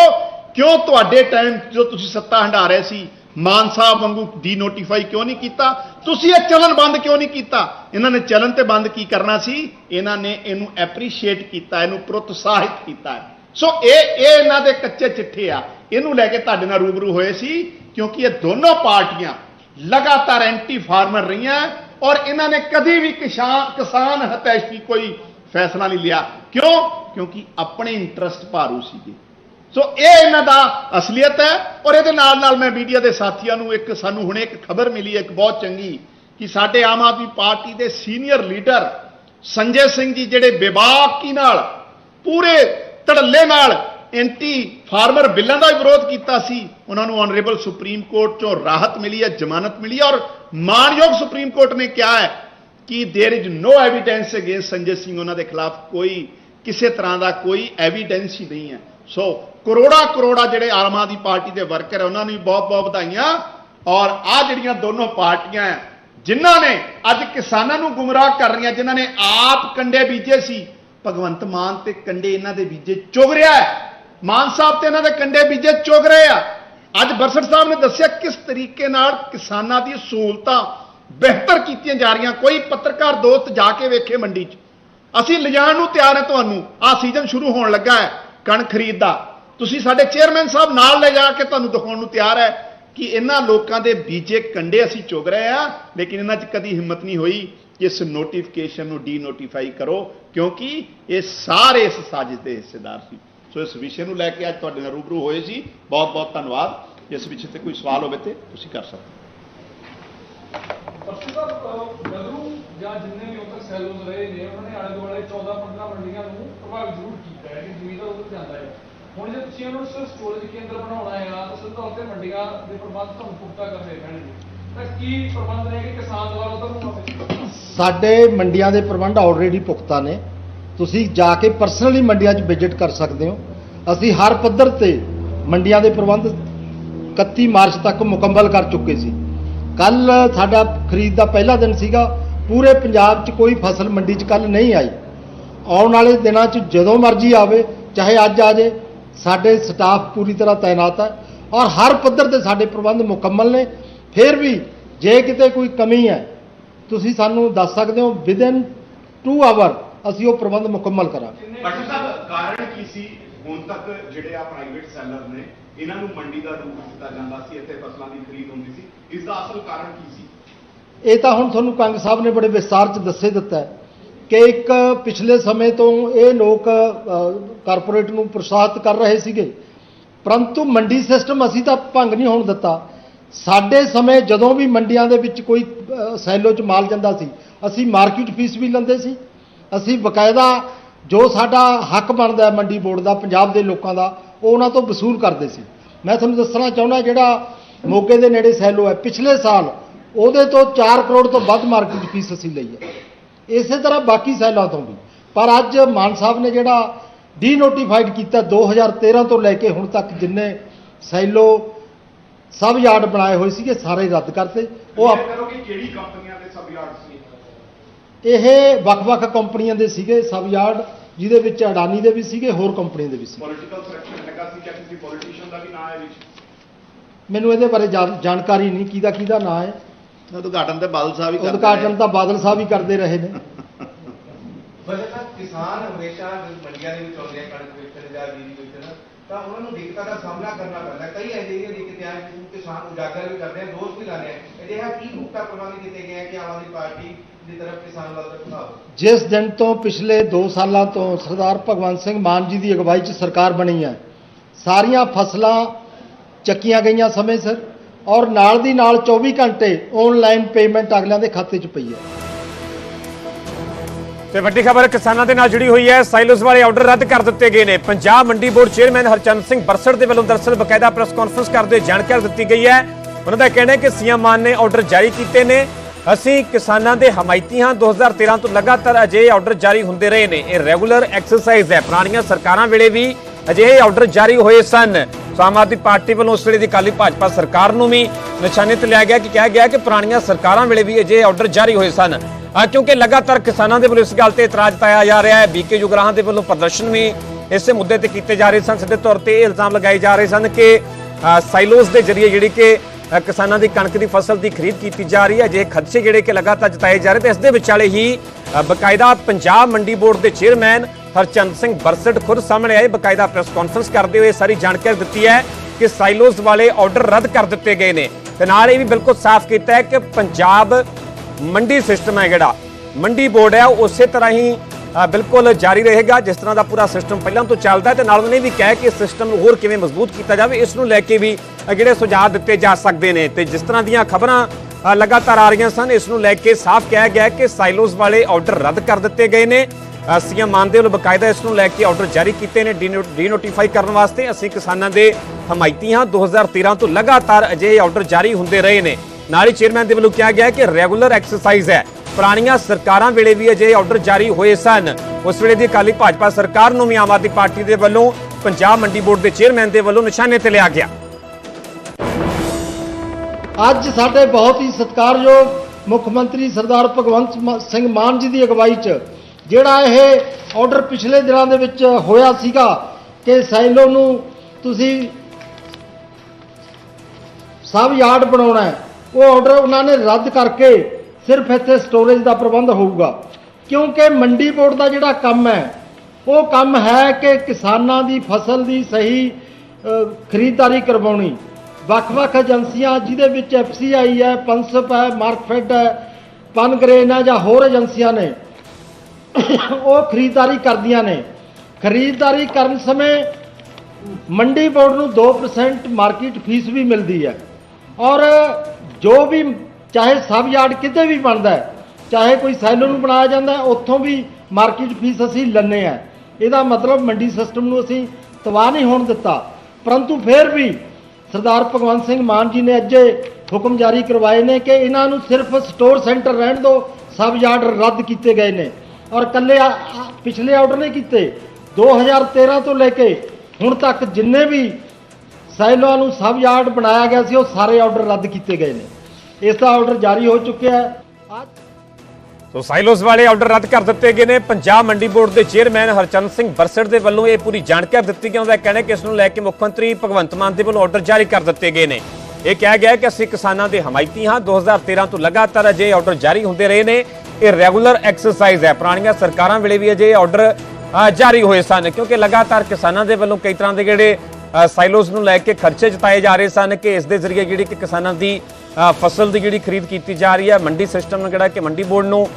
ਕਿਉਂ ਤੁਹਾਡੇ ਟਾਈਮ ਜੋ ਤੁਸੀਂ ਸੱਤਾ ਹੰਢਾ ਰਹੇ ਸੀ, ਮਾਨ ਸਾਹਿਬ ਵਾਂਗੂ ਡੀ ਨੋਟੀਫਾਈ ਕਿਉਂ ਨਹੀਂ ਕੀਤਾ? ਤੁਸੀਂ ਇਹ ਚਲਨ ਬੰਦ ਕਿਉਂ ਨਹੀਂ ਕੀਤਾ? ਇਹਨਾਂ ਨੇ ਚਲਨ ਤੇ ਬੰਦ ਕੀ ਕਰਨਾ ਸੀ? ਇਹਨਾਂ ਨੇ ਇਹਨੂੰ ਐਪਰੀਸ਼ੀਏਟ ਕੀਤਾ, ਇਹਨੂੰ ਪ੍ਰੋਤਸਾਹਿਤ ਕੀਤਾ। ਸੋ ਇਹ ਇਹ ਇਹਨਾਂ ਦੇ ਕੱਚੇ ਚਿੱਠੇ ਆ। ਇਹਨੂੰ ਲੈ ਕੇ ਤੁਹਾਡੇ ਨਾਲ ਰੂਬਰੂ ਹੋਏ ਸੀ, ਕਿਉਂਕਿ ਇਹ ਦੋਨੋਂ ਪਾਰਟੀਆਂ ਲਗਾਤਾਰ ਐਂਟੀ ਫਾਰਮਰ ਰਹੀਆਂ ਔਰ ਇਹਨਾਂ ਨੇ ਕਦੀ ਵੀ ਕਿਸਾਨ ਕਿਸਾਨ ਹਤੈਸ਼ੀ ਕੋਈ ਫੈਸਲਾ ਨਹੀਂ ਲਿਆ। ਕਿਉਂ? ਕਿਉਂਕਿ ਆਪਣੇ ਇੰਟਰਸਟ ਭਾਰੂ ਸੀਗੇ। ਸੋ ਇਹ ਇਹਨਾਂ ਦਾ ਅਸਲੀਅਤ ਹੈ ਔਰ ਇਹਦੇ ਨਾਲ ਨਾਲ ਮੈਂ ਮੀਡੀਆ ਦੇ ਸਾਥੀਆਂ ਨੂੰ ਇੱਕ ਸਾਨੂੰ ਹੁਣੇ ਇੱਕ ਖਬਰ ਮਿਲੀ ਹੈ ਇੱਕ ਬਹੁਤ ਚੰਗੀ, ਕਿ ਸਾਡੇ ਆਮ ਆਦਮੀ ਪਾਰਟੀ ਦੇ ਸੀਨੀਅਰ ਲੀਡਰ ਸੰਜੇ ਸਿੰਘ ਜੀ ਜਿਹੜੇ ਬੇਬਾਕੀ ਨਾਲ, ਪੂਰੇ ਧੜੱਲੇ ਨਾਲ ਐਂਟੀ ਫਾਰਮਰ ਬਿੱਲਾਂ ਦਾ ਵੀ ਵਿਰੋਧ ਕੀਤਾ ਸੀ ਉਹਨਾਂ ਨੂੰ ਆਨਰੇਬਲ ਸੁਪਰੀਮ ਕੋਰਟ ਚੋਂ ਰਾਹਤ ਮਿਲੀ ਹੈ ਜ਼ਮਾਨਤ ਮਿਲੀ ਹੈ ਔਰ ਮਾਨਯੋਗ ਸੁਪਰੀਮ ਕੋਰਟ ਨੇ ਕਿਹਾ ਹੈ ਕਿ there is no evidence against Sanjay Singh ਉਹਨਾਂ ਦੇ ਖਿਲਾਫ ਕੋਈ ਕਿਸੇ ਤਰ੍ਹਾਂ ਦਾ ਕੋਈ ਐਵੀਡੈਂਸ ਹੀ ਨਹੀਂ ਹੈ ਸੋ ਕਰੋੜਾ ਕਰੋੜਾ ਜਿਹੜੇ ਆਮ ਆਦਮੀ ਪਾਰਟੀ ਦੇ ਵਰਕਰ ਹੈ ਉਹਨਾਂ ਨੂੰ ਵੀ ਬਹੁਤ ਬਹੁਤ ਵਧਾਈਆਂ ਔਰ ਆ ਜਿਹੜੀਆਂ ਦੋਨੋਂ ਪਾਰਟੀਆਂ ਹੈ ਜਿਨ੍ਹਾਂ ਨੇ ਅੱਜ ਕਿਸਾਨਾਂ ਨੂੰ ਗੁੰਮਰਾਹ ਕਰ ਰਹੀਆਂ ਜਿਨ੍ਹਾਂ ਨੇ ਆਪ ਕੰਡੇ ਬੀਜੇ ਸੀ ਭਗਵੰਤ ਮਾਨ ਤੇ ਕੰਡੇ ਇਹਨਾਂ ਦੇ ਬੀਜੇ ਚੁਗ ਰਿਹਾ ਹੈ ਮਾਨ ਸਾਹਿਬ ਤੇ ਇਹਨਾਂ ਦੇ ਕੰਡੇ ਬੀਜੇ ਚੁਗ ਰਹੇ ਆ। ਅੱਜ ਬਰਸਟ ਸਾਹਿਬ ਨੇ ਦੱਸਿਆ ਕਿਸ ਤਰੀਕੇ ਨਾਲ ਕਿਸਾਨਾਂ ਦੀ ਸਹੂਲਤਾਂ ਬਿਹਤਰ ਕੀਤੀਆਂ ਜਾ ਰਹੀਆਂ। ਕੋਈ ਪੱਤਰਕਾਰ ਦੋਸਤ ਜਾ ਕੇ ਵੇਖੇ ਮੰਡੀ 'ਚ। ਅਸੀਂ ਲਿਜਾਣ ਨੂੰ ਤਿਆਰ ਹੈ ਤੁਹਾਨੂੰ। ਆ ਸੀਜ਼ਨ ਸ਼ੁਰੂ ਹੋਣ ਲੱਗਾ ਹੈ ਕਣਕ ਖਰੀਦ ਦਾ। ਤੁਸੀਂ ਸਾਡੇ ਚੇਅਰਮੈਨ ਸਾਹਿਬ ਨਾਲ ਲੈ ਜਾ ਕੇ ਤੁਹਾਨੂੰ ਦਿਖਾਉਣ ਨੂੰ ਤਿਆਰ ਹੈ ਕਿ ਇਹਨਾਂ ਲੋਕਾਂ ਦੇ ਬੀਜੇ ਕੰਡੇ ਅਸੀਂ ਚੁਗ ਰਹੇ ਆ, ਲੇਕਿਨ ਇਹਨਾਂ 'ਚ ਕਦੀ ਹਿੰਮਤ ਨਹੀਂ ਹੋਈ ਇਸ ਨੋਟੀਫਿਕੇਸ਼ਨ ਨੂੰ ਡੀਨੋਟੀਫਾਈ ਕਰੋ, ਕਿਉਂਕਿ ਇਹ ਸਾਰੇ ਇਸ ਸਾਜ਼ਿਸ਼ ਦੇ ਹਿੱਸੇਦਾਰ ਸੀ। ਸੋ ਇਸ ਵਿਸ਼ੇ ਨੂੰ ਲੈ ਕੇ ਅੱਜ ਤੁਹਾਡੇ ਨਾਲ ਰੂਬਰੂ ਹੋਏ ਸੀ। ਬਹੁਤ ਬਹੁਤ ਧੰਨਵਾਦ। ਇਸ ਵਿਸ਼ੇ ਤੇ ਕੋਈ ਸਵਾਲ ਹੋਵੇ ਤੇ ਤੁਸੀਂ ਕਰ ਸਕਦੇ ਬਦਰੂ ਜਾਂ ਜਿੰਨੇ ਵੀ ਉੱਧਰ ਸੈਲੂਨ ਰਹੇ ਨੇ ਉਹਨਾਂ ਨੇ ਆਲੇ ਦੁਆਲੇ 14 15 ਮੰਡੀਆਂ ਨੂੰ ਪ੍ਰਭਾਵਿਤ ਜ਼ਰੂਰ ਕੀਤਾ ਹੈ ਕਿ ਜ਼ਮੀਨਦਾਰ ਉੱਧਰ ਜਾਂਦਾ ਹੈ। ਹੁਣ ਜੇ ਤੁਸੀਂ ਉਹਨਾਂ ਨੂੰ ਸਿਰਫ ਸਟੋਰੇਜ ਕੇਂਦਰ ਬਣਾਉਣਾ ਹੈ ਤਾਂ ਸਿੱਧਾ ਉੱਤੇ ਮੰਡੀਆਂ ਦੇ ਪ੍ਰਬੰਧ ਤੁਹਾਨੂੰ ਪੁਖਤਾ ਕਰਨੇ ਪੈਣਗੇ। ਤਾਂ ਕੀ ਪ੍ਰਬੰਧ ਨੇ ਕਿ ਕਿਸਾਨ ਦੁਆਰਾ ਉੱਧਰ ਨੂੰ ਵਾਪਸ ਸਾਡੇ ਮੰਡੀਆਂ ਦੇ ਪ੍ਰਬੰਧ ਆਲਰੇਡੀ ਪੁਖਤਾ ਨੇ। ਤੁਸੀਂ ਜਾ ਕੇ ਪਰਸਨਲੀ ਮੰਡੀਆਂ 'ਚ ਵਿਜ਼ਿਟ ਕਰ ਸਕਦੇ ਹੋ। ਅਸੀਂ ਹਰ ਪੱਧਰ ਤੇ ਮੰਡੀਆਂ ਦੇ ਪ੍ਰਬੰਧ 31 ਮਾਰਚ ਤੱਕ ਮੁਕੰਮਲ ਕਰ ਚੁੱਕੇ ਸੀ। ਕੱਲ ਸਾਡਾ ਖਰੀਦ ਦਾ ਪਹਿਲਾ ਦਿਨ ਸੀਗਾ। ਪੂਰੇ ਪੰਜਾਬ 'ਚ ਕੋਈ ਫਸਲ ਮੰਡੀ 'ਚ ਕੱਲ ਨਹੀਂ ਆਈ। ਆਉਣ ਵਾਲੇ ਦਿਨਾਂ 'ਚ ਜਦੋਂ ਮਰਜ਼ੀ ਆਵੇ, ਚਾਹੇ ਅੱਜ ਆ ਜੇ, ਸਾਡੇ ਸਟਾਫ ਪੂਰੀ ਤਰ੍ਹਾਂ ਤਾਇਨਾਤ ਹੈ ਔਰ ਹਰ ਪੱਧਰ ਤੇ ਸਾਡੇ ਪ੍ਰਬੰਧ ਮੁਕੰਮਲ ਨੇ। ਫਿਰ ਵੀ ਜੇ ਕਿਤੇ ਕੋਈ ਕਮੀ ਹੈ, ਤੁਸੀਂ ਸਾਨੂੰ ਦੱਸ ਸਕਦੇ ਹੋ ਵਿਦਿਨ 2 ਆਵਰ ਅਸੀਂ ਉਹ ਪ੍ਰਬੰਧ ਮੁਕੰਮਲ ਕਰਾਂਗੇ। ਡਾਕਟਰ ਸਾਹਿਬ ਕਾਰਨ ਕੀ ਸੀ? ਹੁਣ ਤੱਕ ਜਿਹੜੇ ਆ ਪ੍ਰਾਈਵੇਟ ਸੈਲਰ ਨੇ ਇਹਨਾਂ ਨੂੰ ਮੰਡੀ ਦਾ ਰੂਪ ਦਿੱਤਾ ਜਾਂਦਾ ਸੀ ਇੱਥੇ ਫਸਲਾਂ ਦੀ ਖਰੀਦ ਹੁੰਦੀ ਸੀ। ਇਸ ਦਾ ਅਸਲ ਕਾਰਨ ਕੀ ਸੀ? ਇਹ ਤਾਂ ਹੁਣ ਤੁਹਾਨੂੰ ਕੰਗ ਸਾਹਿਬ ਨੇ ਬੜੇ ਵਿਸਤਾਰ ਚ ਦੱਸੇ ਦਿੱਤਾ ਹੈ ਕਿ ਇੱਕ ਪਿਛਲੇ ਸਮੇਂ ਤੋਂ ਇਹ ਲੋਕ ਕਾਰਪੋਰੇਟ ਨੂੰ ਪ੍ਰੋਤਸਾਹਿਤ ਕਰ ਰਹੇ ਸੀਗੇ। ਪਰੰਤੂ ਮੰਡੀ ਸਿਸਟਮ ਅਸੀਂ ਤਾਂ ਭੰਗ ਨਹੀਂ ਹੋਣ ਦਿੱਤਾ। ਸਾਡੇ ਸਮੇਂ ਜਦੋਂ ਵੀ ਮੰਡੀਆਂ ਦੇ ਵਿੱਚ ਕੋਈ ਸੈਲੋ ਚ ਮਾਲ ਜਾਂਦਾ ਸੀ ਅਸੀਂ ਮਾਰਕੀਟ ਫੀਸ ਵੀ ਲੈਂਦੇ ਸੀ। ਅਸੀਂ ਬਕਾਇਦਾ ਜੋ ਸਾਡਾ ਹੱਕ ਬਣਦਾ ਹੈ ਮੰਡੀ ਬੋਰਡ ਦਾ ਪੰਜਾਬ ਦੇ ਲੋਕਾਂ ਦਾ ਉਹ ਉਹਨਾਂ ਤੋਂ ਵਸੂਲ ਕਰਦੇ ਸੀ। ਮੈਂ ਤੁਹਾਨੂੰ ਦੱਸਣਾ ਚਾਹੁੰਦਾ ਜਿਹੜਾ ਮੋਗੇ ਦੇ ਨੇੜੇ ਸੈਲੋ ਹੈ ਪਿਛਲੇ ਸਾਲ ਉਹਦੇ ਤੋਂ 4 ਕਰੋੜ ਤੋਂ ਵੱਧ ਮਾਰਕੀਟ ਫੀਸ ਅਸੀਂ ਲਈ ਹੈ। ਇਸੇ ਤਰ੍ਹਾਂ ਬਾਕੀ ਸੈਲਾਂ ਤੋਂ ਵੀ। ਪਰ ਅੱਜ ਮਾਨ ਸਾਹਿਬ ਨੇ ਜਿਹੜਾ ਡੀਨੋਟੀਫਾਈਡ ਕੀਤਾ 2013 ਤੋਂ ਲੈ ਕੇ ਹੁਣ ਤੱਕ ਜਿੰਨੇ ਸੈਲੋ ਸਬ ਯਾਰਡ ਬਣਾਏ ਹੋਏ ਸੀਗੇ ਸਾਰੇ ਰੱਦ ਕਰਤੇ। ਉਹ ਕਰੋਗੇ ਕਿਹੜੀ ਕੰਪਨੀਆਂ ਦੇ ਸਬ ਯਾਰਡ ਸੀ? ਇਹ ਵੱਖ-ਵੱਖ ਕੰਪਨੀਆਂ ਦੇ ਸੀਗੇ ਸਬ ਯਾਰਡ ਜਿਹਦੇ ਵਿੱਚ ਅਡਾਨੀ ਦੇ ਵੀ ਸੀਗੇ ਹੋਰ ਕੰਪਨੀਆਂ ਦੇ ਵੀ ਸੀ ਪੋਲੀਟੀਕਲ ਸਿਲੈਕਸ਼ਨ ਲੱਗਾ ਸੀ ਕਿ ਕਿਸੇ ਪੋਲੀਟੀਸ਼ੀਅਨ ਦਾ ਵੀ ਨਾਮ ਹੈ ਵਿੱਚ ਮੈਨੂੰ ਇਹਦੇ ਬਾਰੇ ਜਾਣ- ਜਾਣਕਾਰੀ ਨਹੀਂ ਕਿਹਦਾ ਕਿਹਦਾ ਨਾਂ ਹੈ। ਉਦਘਾਟਨ ਤੇ ਬਾਦਲ ਸਾਹਿਬ ਹੀ ਉਦਘਾਟਨ ਤਾਂ ਬਾਦਲ ਸਾਹਿਬ ਹੀ ਕਰਦੇ ਰਹੇ ਨੇ। ਨਾਲ ਕਿਸਾਨ ਹਮੇਸ਼ਾ ਮੰਡੀਆਂ ਦੇ ਵਿੱਚ ਆਉਂਦੇ ਆ ਕਣਕ ਵੇਚਣ ਜਾਂ ਜੀਰੀ ਵੇਚਣ। ਤਾਂ ਉਹਨਾਂ ਨੂੰ ਦਿੱਕਤਾਂ ਦਾ ਸਾਹਮਣਾ ਕਰਨਾ ਪੈਂਦਾ ਕਈ ਅਜਿਹੀਆਂ ਦਿੱਕਤਾਂ ਹਨ ਜਿਹਨੂੰ ਕਿਸਾਨ ਉਜਾਗਰ ਵੀ ਕਰਦੇ ਆ, ਦੋਸ਼ ਵੀ ਲਾਉਂਦੇ ਆ। ਅਜਿਹਾ ਕੀ ਪੁਖਤਾ ਪ੍ਰਬੰਧ ਕੀਤੇ ਗਏ ਕਿ ਆਮ ਆਦਮੀ ਪਾਰਟੀ ਦੀ ਤਰਫ ਕਿਸਾਨ ਵੱਲ ਦਾ ਜਿਸ ਦਿਨ ਤੋਂ ਪਿਛਲੇ 2 ਸਾਲਾਂ ਤੋਂ ਸਰਦਾਰ ਭਗਵੰਤ ਸਿੰਘ ਮਾਨ ਜੀ ਦੀ ਅਗਵਾਈ 'ਚ ਸਰਕਾਰ ਬਣੀ ਹੈ, ਸਾਰੀਆਂ ਫਸਲਾਂ ਚੱਕੀਆਂ ਗਈਆਂ ਸਮੇਂ ਸਿਰ ਔਰ ਨਾਲ ਦੀ ਨਾਲ 24 ਘੰਟੇ ਆਨਲਾਈਨ ਪੇਮੈਂਟ ਅਗਲਿਆਂ ਦੇ ਖਾਤੇ 'ਚ ਪਈ ਹੈ। ਤੇ ਵੱਡੀ ਖਬਰ ਕਿਸਾਨਾਂ ਦੇ ਨਾਲ ਜੁੜੀ ਹੋਈ ਹੈ। ਸਾਈਲੋਸ ਵਾਲੇ ਆਰਡਰ ਰੱਦ ਕਰ ਦਿੱਤੇ ਗਏ ਨੇ। ਪੰਜਾਬ ਮੰਡੀ ਬੋਰਡ ਚੇਅਰਮੈਨ ਹਰਚੰਦ ਸਿੰਘ ਬਰਸੜ ਦੇ ਵੱਲੋਂ ਦਰਸਲ ਬਕਾਇਦਾ ਪ੍ਰੈਸ ਕਾਨਫਰੰਸ ਕਰਦੇ ਜਾਣਕਾਰੀ ਦਿੱਤੀ ਗਈ ਹੈ। ਉਹਨਾਂ ਦਾ ਕਹਿਣਾ ਹੈ ਕਿ ਸੀਐਮ ਮਾਨ ਨੇ ਆਰਡਰ ਜਾਰੀ ਕੀਤੇ ਨੇ। ਅਸੀਂ ਕਿਸਾਨਾਂ ਦੇ ਹਮਾਇਤੀ ਹਾਂ। 2013 ਤੋਂ ਲਗਾਤਾਰ ਅਜਿਹੇ ਆਰਡਰ ਜਾਰੀ ਹੁੰਦੇ ਰਹੇ ਨੇ। ਇਹ ਰੈਗੂਲਰ ਐਕਸਰਸਾਈਜ਼ ਹੈ। ਪੁਰਾਣੀਆਂ ਸਰਕਾਰਾਂ ਵੇਲੇ ਵੀ ਅਜਿਹੇ ਆਰਡਰ ਜਾਰੀ ਹੋਏ ਸਨ। ਸੋ ਆਮ ਆਦਮੀ ਪਾਰਟੀ ਵੱਲੋਂ ਉਸ ਵੇਲੇ ਦੀ ਕਾਲੀ ਭਾਜਪਾ ਸਰਕਾਰ ਨੂੰ ਵੀ ਨਿਸ਼ਾਨੇ ਤੇ ਲਿਆ ਗਿਆ ਕਿ ਕਿਹਾ ਗਿਆ ਕਿ ਪੁਰਾਣੀਆਂ ਸਰਕਾਰਾਂ ਵੇਲੇ ਵੀ ਅਜਿਹੇ ਆਰਡਰ ਜਾਰੀ ਹੋਏ ਸਨ। ਕਿਉਂਕਿ ਲਗਾਤਾਰ ਕਿਸਾਨਾਂ ਦੇ ਵੱਲੋਂ ਇਸ ਗੱਲ ਤੇ ਇਤਰਾਜ਼ ਪਾਇਆ ਜਾ ਰਿਹਾ ਹੈ। ਬੀਕੇ ਜੁਗਰਾਹਾਂ ਦੇ ਵੱਲੋਂ ਪ੍ਰਦਰਸ਼ਨ ਵੀ ਇਸੇ ਮੁੱਦੇ ਤੇ ਕੀਤੇ ਜਾ ਰਹੇ ਸਨ। ਸਿੱਧੇ ਤੌਰ ਤੇ ਇਹ ਇਲਜ਼ਾਮ ਲਗਾਏ ਜਾ ਰਹੇ ਸਨ ਕਿ ਅ, ਸਾਈਲੋਸ ਦੇ ਜ਼ਰੀਏ ਜਿਹੜੀ ਕਿ ਕਿਸਾਨਾਂ ਦੀ ਕਣਕ ਦੀ ਫਸਲ ਦੀ ਖਰੀਦ ਕੀਤੀ ਜਾ ਰਹੀ ਹੈ। ਜੇ ਖਦਸ਼ੇ ਜਿਹੜੇ ਕਿ ਲਗਾਤਾਰ ਜਤਾਏ ਜਾ ਰਹੇ ਤੇ ਇਸ ਦੇ ਵਿਚਾਲੇ ਹੀ ਬਕਾਇਦਾ ਪੰਜਾਬ ਮੰਡੀ ਬੋਰਡ ਦੇ ਚੇਅਰਮੈਨ ਹਰਚੰਦ ਸਿੰਘ ਬਰਸਟ ਖੁਦ ਸਾਹਮਣੇ ਆਏ। ਬਕਾਇਦਾ ਪ੍ਰੈਸ ਕਾਨਫਰੰਸ ਕਰਦੇ ਹੋਏ ਸਾਰੀ ਜਾਣਕਾਰੀ ਦਿੱਤੀ ਹੈ ਕਿ ਸਾਈਲੋਸ ਵਾਲੇ ਆਰਡਰ ਰੱਦ ਕਰ ਦਿੱਤੇ ਗਏ ਨੇ। ਤੇ ਨਾਲ ਇਹ ਵੀ ਬਿਲਕੁਲ ਸਾਫ਼ ਕੀਤਾ ਹੈ ਕਿ ਪੰਜਾਬ ਮੰਡੀ ਸਿਸਟਮ ਹੈ ਜਿਹੜਾ। ਮੰਡੀ ਬੋਰਡ ਹੈ, ਉਹ ਉਸੇ ਤਰ੍ਹਾਂ ਹੀ ਬਿਲਕੁਲ ਜਾਰੀ ਰਹੇਗਾ, ਜਿਸ ਤਰ੍ਹਾਂ ਦਾ ਪੂਰਾ ਸਿਸਟਮ ਪਹਿਲਾਂ ਤੋਂ ਚੱਲਦਾ ਹੈ। ਤੇ ਨਾਲ ਉਹਨੇ ਵੀ ਕਿਹਾ ਕਿ ਸਿਸਟਮ ਨੂੰ ਹੋਰ ਕਿਵੇਂ ਮਜ਼ਬੂਤ ਕੀਤਾ ਜਾਵੇ, ਇਸ ਨੂੰ ਲੈ ਕੇ ਵੀ ਜਿਹੜੇ ਸੁਝਾਅ ਦਿੱਤੇ ਜਾ ਸਕਦੇ ਨੇ। ਤੇ ਜਿਸ ਤਰ੍ਹਾਂ ਦੀਆਂ ਖਬਰਾਂ ਲਗਾਤਾਰ ਆ ਰਹੀਆਂ ਸਨ, ਇਸ ਨੂੰ ਲੈ ਕੇ ਸਾਫ਼ ਕਿਹਾ ਗਿਆ ਕਿ ਸਾਈਲੋਸ ਵਾਲੇ ਆਰਡਰ ਰੱਦ ਕਰ ਦਿੱਤੇ ਗਏ ਨੇ। ਸੀਐਮ ਮਾਨ ਦੇ ਵੱਲੋਂ ਬਕਾਇਦਾ ਇਸ ਨੂੰ ਲੈ ਕੇ ਆਰਡਰ ਜਾਰੀ ਕੀਤੇ ਨੇ ਡੀਨੋਟੀਫਾਈ ਕਰਨ ਵਾਸਤੇ। ਅਸੀਂ ਕਿਸਾਨਾਂ ਦੇ ਹਮਾਇਤੀ ਹਾਂ। 2013 ਤੋਂ ਲਗਾਤਾਰ ਅਜਿਹੇ ਆਰਡਰ ਜਾਰੀ ਹੁੰਦੇ ਰਹੇ ਨੇ। ਨਾਲ ਹੀ ਚੇਅਰਮੈਨ ਦੇ ਵੱਲੋਂ ਕਿਹਾ ਗਿਆ ਕਿ ਰੈਗੂਲਰ ਐਕਸਰਸਾਈਜ਼ ਹੈ। ਪੁਰਾਣੀਆਂ ਸਰਕਾਰਾਂ ਵੇਲੇ ਵੀ ਅਜਿਹੇ ਆਰਡਰ ਜਾਰੀ ਹੋਏ ਸਨ। ਉਸ ਵੇਲੇ ਦੀ ਅਕਾਲੀ ਭਾਜਪਾ ਸਰਕਾਰ ਨੂੰ ਵੀ ਆਮ ਆਦਮੀ ਪਾਰਟੀ ਦੇ ਵੱਲੋਂ ਪੰਜਾਬ ਮੰਡੀ ਬੋਰਡ ਦੇ ਚੇਅਰਮੈਨ ਦੇ ਵੱਲੋਂ ਨਿਸ਼ਾਨੇ ਤੇ ਲਿਆ ਗਿਆ। ਅੱਜ ਸਾਡੇ ਬਹੁਤ ਹੀ ਸਤਿਕਾਰਯੋਗ ਮੁੱਖ ਮੰਤਰੀ ਸਰਦਾਰ ਭਗਵੰਤ ਸਿੰਘ ਮਾਨ ਜੀ ਦੀ ਅਗਵਾਈ 'ਚ ਜਿਹੜਾ ਇਹ ਆਰਡਰ ਪਿਛਲੇ ਦਿਨਾਂ ਦੇ ਵਿੱਚ ਹੋਇਆ ਸੀਗਾ ਕਿ ਸਾਈਲੋ ਨੂੰ ਤੁਸੀਂ ਸਭ ਯਾਰਡ ਬਣਾਉਣਾ ਹੈ। ਉਹ ਆਰਡਰ ਉਹਨਾਂ ਨੇ ਰੱਦ ਕਰਕੇ ਸਿਰਫ ਇੱਥੇ ਸਟੋਰੇਜ ਦਾ ਪ੍ਰਬੰਧ ਹੋਊਗਾ। ਕਿਉਂਕਿ ਮੰਡੀ ਬੋਰਡ ਦਾ ਜਿਹੜਾ ਕੰਮ ਹੈ, ਉਹ ਕੰਮ ਹੈ ਕਿ ਕਿਸਾਨਾਂ ਦੀ ਫਸਲ ਦੀ ਸਹੀ ਖਰੀਦਦਾਰੀ ਕਰਵਾਉਣੀ। ਵੱਖ-ਵੱਖ ਏਜੰਸੀਆਂ, ਜਿਹਦੇ ਵਿੱਚ ਐਫਸੀਆਈ ਹੈ ਪੰਸਪ ਹੈ ਮਾਰਕਫੈਡ ਹੈ ਪਨਗਰੇਨ ਹੈ ਜਾਂ ਹੋਰ ਏਜੰਸੀਆਂ ਨੇ, ਉਹ ਖਰੀਦਦਾਰੀ ਕਰਦੀਆਂ ਨੇ। ਖਰੀਦਦਾਰੀ ਕਰਨ ਸਮੇਂ ਮੰਡੀ ਬੋਰਡ ਨੂੰ 2% ਮਾਰਕੀਟ ਫੀਸ ਵੀ ਮਿਲਦੀ ਹੈ। ਔਰ ਜੋ ਵੀ, ਚਾਹੇ ਸਬ ਯਾਰਡ ਕਿਤੇ ਵੀ ਬਣਦਾ ਹੈ, ਚਾਹੇ ਕੋਈ ਸੈਲੋ ਨੂੰ ਬਣਾਇਆ ਜਾਂਦਾ ਉੱਥੋਂ ਵੀ ਮਾਰਕੀਟ ਫੀਸ ਅਸੀਂ ਲੈਂਦੇ ਆ ਇਹਦਾ ਮਤਲਬ ਮੰਡੀ ਸਿਸਟਮ ਨੂੰ ਅਸੀਂ ਤਬਾਹ ਨਹੀਂ ਹੋਣ ਦਿੱਤਾ। ਪਰੰਤੂ ਫਿਰ ਵੀ ਸਰਦਾਰ ਭਗਵੰਤ ਸਿੰਘ ਮਾਨ ਜੀ ਨੇ ਅੱਜ ਹੁਕਮ ਜਾਰੀ ਕਰਵਾਏ ਨੇ ਕਿ ਇਹਨਾਂ ਨੂੰ ਸਿਰਫ ਸਟੋਰ ਸੈਂਟਰ ਰਹਿਣ ਦਿਓ ਸਬ ਯਾਰਡ ਰੱਦ ਕੀਤੇ ਗਏ ਨੇ। ਔਰ ਕੱਲੇ ਪਿਛਲੇ ਆਰਡਰ ਨਹੀਂ ਕੀਤੇ। 2013 ਤੋਂ ਲੈ ਕੇ ਹੁਣ ਤੱਕ ਜਿੰਨੇ ਵੀ ਸਾਈਲੋਆਂ ਨੂੰ ਸਬ ਯਾਰਡ ਬਣਾਇਆ ਗਿਆ ਸੀ, ਉਹ ਸਾਰੇ ਆਰਡਰ ਰੱਦ ਕੀਤੇ ਗਏ ਨੇ। ਇਸ ਦਾ ਆਰਡਰ ਜਾਰੀ ਹੋ ਚੁੱਕਿਆ ਹੈ। ਸੋ ਸਾਈਲੋਸ ਵਾਲੇ ਆਰਡਰ ਰੱਦ ਕਰ ਦਿੱਤੇ ਗਏ ਨੇ। ਪੰਜਾਬ ਮੰਡੀ ਬੋਰਡ ਦੇ ਚੇਅਰਮੈਨ ਹਰਚੰਦ ਸਿੰਘ ਬਰਸੜ ਦੇ ਵੱਲੋਂ ਇਹ ਪੂਰੀ ਜਾਣਕਾਰੀ ਦਿੱਤੀ ਗਈ ਉਹਦਾ ਕਹਿਣਾ ਕਿ ਇਸ ਨੂੰ ਲੈ ਕੇ ਮੁੱਖ ਮੰਤਰੀ ਭਗਵੰਤ ਮਾਨ ਦੇ ਵੱਲੋਂ ਆਰਡਰ ਜਾਰੀ ਕਰ ਦਿੱਤੇ ਗਏ ਨੇ। ਇਹ ਕਿਹਾ ਗਿਆ ਕਿ ਅਸੀਂ ਕਿਸਾਨਾਂ ਦੇ ਹਮਾਇਤੀ ਹਾਂ। 2013 ਤੋਂ ਲਗਾਤਾਰ ਅਜੇ ਆਰਡਰ ਜਾਰੀ ਹੁੰਦੇ ਰਹੇ ਨੇ। ਇਹ ਰੈਗੂਲਰ ਐਕਸਰਸਾਈਜ਼ ਹੈ। ਪੁਰਾਣੀਆਂ ਸਰਕਾਰਾਂ ਵੇਲੇ ਵੀ ਅਜੇ ਆਰਡਰ ਜਾਰੀ ਹੋਏ ਸਨ। ਕਿਉਂਕਿ ਲਗਾਤਾਰ ਕਿਸਾਨਾਂ ਦੇ ਵੱਲੋਂ ਕਈ ਤਰ੍ਹਾਂ ਦੇ ਜਿਹੜੇ ਸਾਈਲੋਸ ਨੂੰ ਲੈ ਕੇ ਖਰਚੇ ਜਤਾਏ ਜਾ ਰਹੇ ਸਨ ਕਿ ਇਸ ਦੇ ਜ਼ਰੀਏ ਜਿਹੜੀ ਕਿ ਕਿਸਾਨਾਂ ਦੀ ਫਸਲ ਦੀ ਜਿਹੜੀ ਖਰੀਦ ਕੀਤੀ ਜਾ ਰਹੀ ਹੈ, ਮੰਡੀ ਸਿਸਟਮ ਨੂੰ ਜਿਹੜਾ ਕਿ ਮੰਡੀ ਬੋਰਡ ਨੂੰ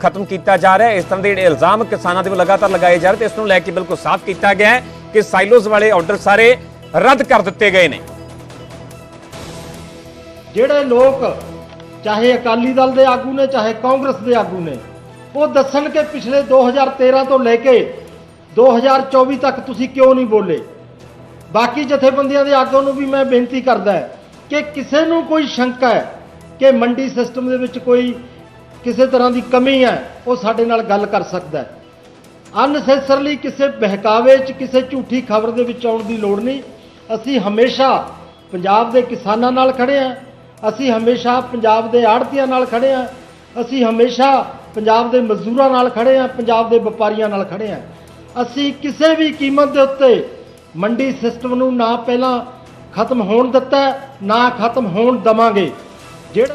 ਖਤਮ ਕੀਤਾ ਜਾ ਰਿਹਾ ਹੈ। ਇਸ ਤਰ੍ਹਾਂ ਦੇ ਜਿਹੜੇ ਇਲਜ਼ਾਮ ਕਿਸਾਨਾਂ ਦੇ ਵੱਲੋਂ ਲਗਾਤਾਰ ਲਗਾਏ ਜਾ ਰਹੇ ਤੇ ਇਸ ਨੂੰ ਲੈ ਕੇ ਬਿਲਕੁਲ ਸਾਫ਼ ਕੀਤਾ ਗਿਆ ਹੈ ਕਿ ਸਾਈਲੋਸ ਵਾਲੇ ਆਰਡਰ ਸਾਰੇ ਰੱਦ ਕਰ ਦਿੱਤੇ ਗਏ ਨੇ। ਜਿਹੜੇ ਲੋਕ ਚਾਹੇ ਅਕਾਲੀ ਦਲ ਦੇ ਆਗੂ ਨੇ, ਚਾਹੇ ਕਾਂਗਰਸ ਦੇ ਆਗੂ ਨੇ, ਉਹ ਦੱਸਣ ਕਿ ਪਿਛਲੇ 2013 ਤੋਂ ਲੈ ਕੇ 2024 ਤੱਕ ਤੁਸੀਂ ਕਿਉਂ ਨਹੀਂ ਬੋਲੇ? ਬਾਕੀ ਜਥੇਬੰਦੀਆਂ ਦੇ ਆਗੂਆਂ ਨੂੰ ਵੀ ਮੈਂ ਬੇਨਤੀ ਕਰਦਾ ਹੈ ਕਿ ਕਿਸੇ ਨੂੰ ਕੋਈ ਸ਼ੰਕਾ ਹੈ ਕਿ ਮੰਡੀ ਸਿਸਟਮ ਦੇ ਵਿੱਚ ਕੋਈ ਕਿਸੇ ਤਰ੍ਹਾਂ ਦੀ ਕਮੀ ਹੈ, ਉਹ ਸਾਡੇ ਨਾਲ ਗੱਲ ਕਰ ਸਕਦਾ ਹੈ। ਅਨਸੈਸਰਲੀ ਕਿਸੇ ਬਹਿਕਾਵੇ 'ਚ, ਕਿਸੇ ਝੂਠੀ ਖਬਰ ਦੇ ਵਿੱਚ ਆਉਣ ਦੀ ਲੋੜ ਨਹੀਂ। ਅਸੀਂ ਹਮੇਸ਼ਾ ਪੰਜਾਬ ਦੇ ਕਿਸਾਨਾਂ ਨਾਲ ਖੜੇ ਹਾਂ। ਅਸੀਂ ਹਮੇਸ਼ਾ ਪੰਜਾਬ ਦੇ ਆੜਤੀਆਂ ਨਾਲ ਖੜੇ ਹਾਂ। ਅਸੀਂ ਹਮੇਸ਼ਾ ਪੰਜਾਬ ਦੇ ਮਜ਼ਦੂਰਾਂ ਨਾਲ ਖੜੇ ਹਾਂ, ਪੰਜਾਬ ਦੇ ਵਪਾਰੀਆਂ ਨਾਲ ਖੜੇ ਹਾਂ। ਅਸੀਂ ਕਿਸੇ ਵੀ ਕੀਮਤ ਦੇ ਉੱਤੇ ਮੰਡੀ ਸਿਸਟਮ ਨੂੰ ਨਾ ਪਹਿਲਾਂ ਖਤਮ ਹੋਣ ਦਿੱਤਾ, ਨਾ ਖਤਮ ਹੋਣ ਦਵਾਂਗੇ। ਜਿਹੜੇ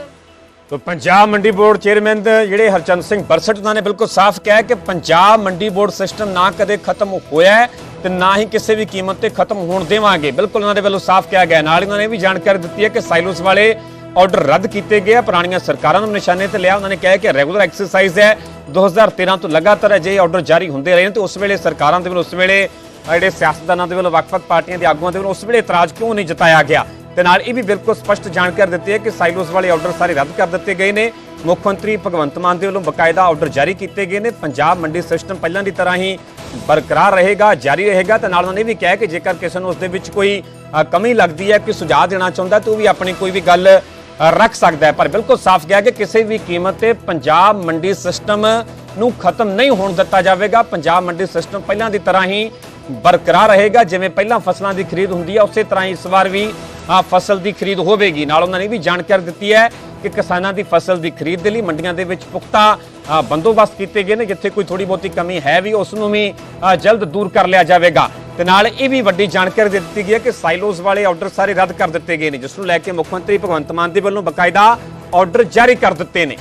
ਤੋ ਪੰਜਾਬ ਮੰਡੀ ਬੋਰਡ ਚੇਅਰਮੈਨ ਜਿਹੜੇ ਹਰਚੰਦ ਸਿੰਘ ਬਰਸਟ, ਉਹਨਾਂ ਨੇ ਬਿਲਕੁਲ ਸਾਫ਼ ਕਿਹਾ ਕਿ ਪੰਜਾਬ ਮੰਡੀ ਬੋਰਡ ਸਿਸਟਮ ਨਾ ਕਦੇ ਖਤਮ ਹੋਇਆ ਤੇ ਨਾ ਹੀ ਕਿਸੇ ਵੀ ਕੀਮਤ ਤੇ ਖਤਮ ਹੋਣ ਦੇਵਾਂਗੇ। ਬਿਲਕੁਲ ਉਹਨਾਂ ਦੇ ਵੱਲੋਂ ਸਾਫ਼ ਕਿਹਾ ਗਿਆ ਨਾਲ ਉਹਨਾਂ ਨੇ ਵੀ ਜਾਣਕਾਰੀ ਦਿੱਤੀ ਹੈ ਕਿ ਸਾਈਲੋਸ ਵਾਲੇ ਆਰਡਰ ਰੱਦ ਕੀਤੇ ਗਏ ਆ। ਪੁਰਾਣੀਆਂ ਸਰਕਾਰਾਂ ਨੂੰ ਨਿਸ਼ਾਨੇ ਤੇ ਲਿਆ, ਉਹਨਾਂ ਨੇ ਕਿਹਾ ਕਿ ਰੈਗੂਲਰ ਐਕਸਰਸਾਈਜ਼ ਹੈ। 2013 ਤੋਂ ਲਗਾਤਾਰ ਅਜੇ ਆਰਡਰ ਜਾਰੀ ਹੁੰਦੇ ਰਹੇ ਤੇ ਉਸ ਵੇਲੇ ਸਰਕਾਰਾਂ ਦੇ ਵੱਲੋਂ ਉਸ ਵੇਲੇ ਜਿਹੜੇ ਸਿਆਸਤਦਾਨਾਂ ਦੇ ਵੱਲੋਂ ਵੱਖ-ਵੱਖ ਪਾਰਟੀਆਂ ਦੇ ਆਗੂਆਂ ਦੇ ਵੱਲੋਂ ਉਸ ਵੇਲੇ ਇਤਰਾਜ਼ ਕਿਉਂ ਨਹੀਂ ਜਤਾਇਆ ਗਿਆ? ਤੇ ਨਾਲ ਇਹ ਵੀ ਬਿਲਕੁਲ ਸਪਸ਼ਟ ਜਾਣਕਾਰੀ ਦਿੱਤੀ ਹੈ ਕਿ ਸਾਈਲੋਸ ਵਾਲੇ ਆਰਡਰ ਸਾਰੇ ਰੱਦ ਕਰ ਦਿੱਤੇ ਗਏ ਨੇ। ਮੁੱਖ ਮੰਤਰੀ ਭਗਵੰਤ ਮਾਨ ਦੇ ਵੱਲੋਂ ਬਕਾਇਦਾ ਆਰਡਰ ਜਾਰੀ ਕੀਤੇ ਗਏ ਨੇ। ਪੰਜਾਬ ਮੰਡੀ ਸਿਸਟਮ ਪਹਿਲਾਂ ਦੀ ਤਰ੍ਹਾਂ ਹੀ ਬਰਕਰਾਰ ਰਹੇਗਾ, ਜਾਰੀ ਰਹੇਗਾ। ਤੇ ਨਾਲ ਉਹਨਾਂ ਨੇ ਵੀ ਕਿਹਾ ਕਿ ਜੇਕਰ ਕਿਸੇ ਨੂੰ ਉਸ ਦੇ ਵਿੱਚ ਕੋਈ ਕਮੀ ਲੱਗਦੀ ਹੈ, ਕੋਈ ਸੁਝਾਅ ਦੇਣਾ ਚਾਹੁੰਦਾ ਤਾਂ ਉਹ ਵੀ ਆਪਣੀ ਕੋਈ ਵੀ ਗੱਲ ਰੱਖ ਸਕਦਾ ਹੈ। ਪਰ ਬਿਲਕੁਲ ਸਾਫ਼ ਕਿਹਾ ਕਿ ਕਿਸੇ ਵੀ ਕੀਮਤ ਤੇ ਪੰਜਾਬ ਮੰਡੀ ਸਿਸਟਮ ਨੂੰ ਖਤਮ ਨਹੀਂ ਹੋਣ ਦਿੱਤਾ ਜਾਵੇਗਾ। ਪੰਜਾਬ ਮੰਡੀ ਸਿਸਟਮ ਪਹਿਲਾਂ ਦੀ ਤਰ੍ਹਾਂ ਹੀ ਬਰਕਰਾਰ ਰਹੇਗਾ। ਜਿਵੇਂ ਪਹਿਲਾਂ ਫਸਲਾਂ ਦੀ ਖਰੀਦ ਹੁੰਦੀ ਹੈ ਉਸੇ ਤਰ੍ਹਾਂ ਹੀ ਇਸ ਵਾਰ ਵੀ ਆ ਫਸਲ ਦੀ ਖਰੀਦ ਹੋਵੇਗੀ। ਨਾਲ ਉਹਨਾਂ ਨੇ ਵੀ ਜਾਣਕਾਰੀ ਦਿੱਤੀ ਹੈ ਕਿ ਕਿਸਾਨਾਂ ਦੀ ਫਸਲ ਦੀ ਖਰੀਦ ਦੇ ਲਈ ਮੰਡੀਆਂ ਦੇ ਵਿੱਚ ਪੁਖਤਾ ਬੰਦੋਬਸਤ ਕੀਤੇ ਗਏ ਨੇ, ਜਿੱਥੇ ਕੋਈ ਥੋੜੀ ਬਹੁਤੀ ਕਮੀ ਹੈ ਵੀ, ਉਸ ਨੂੰ ਵੀ ਜਲਦ ਦੂਰ ਕਰ ਲਿਆ ਜਾਵੇਗਾ। ਤੇ ਨਾਲ ਇਹ ਵੀ ਵੱਡੀ ਜਾਣਕਾਰੀ ਦੇ ਦਿੱਤੀ ਗਈ ਹੈ ਕਿ ਸਾਈਲੋਜ਼ ਵਾਲੇ ਆਰਡਰ ਸਾਰੇ ਰੱਦ ਕਰ ਦਿੱਤੇ ਗਏ ਨੇ, ਜਿਸ ਨੂੰ ਲੈ ਕੇ ਮੁੱਖ ਮੰਤਰੀ ਭਗਵੰਤ ਮਾਨ ਦੇ ਵੱਲੋਂ ਬਕਾਇਦਾ ਆਰਡਰ ਜਾਰੀ ਕਰ ਦਿੱਤੇ ਨੇ।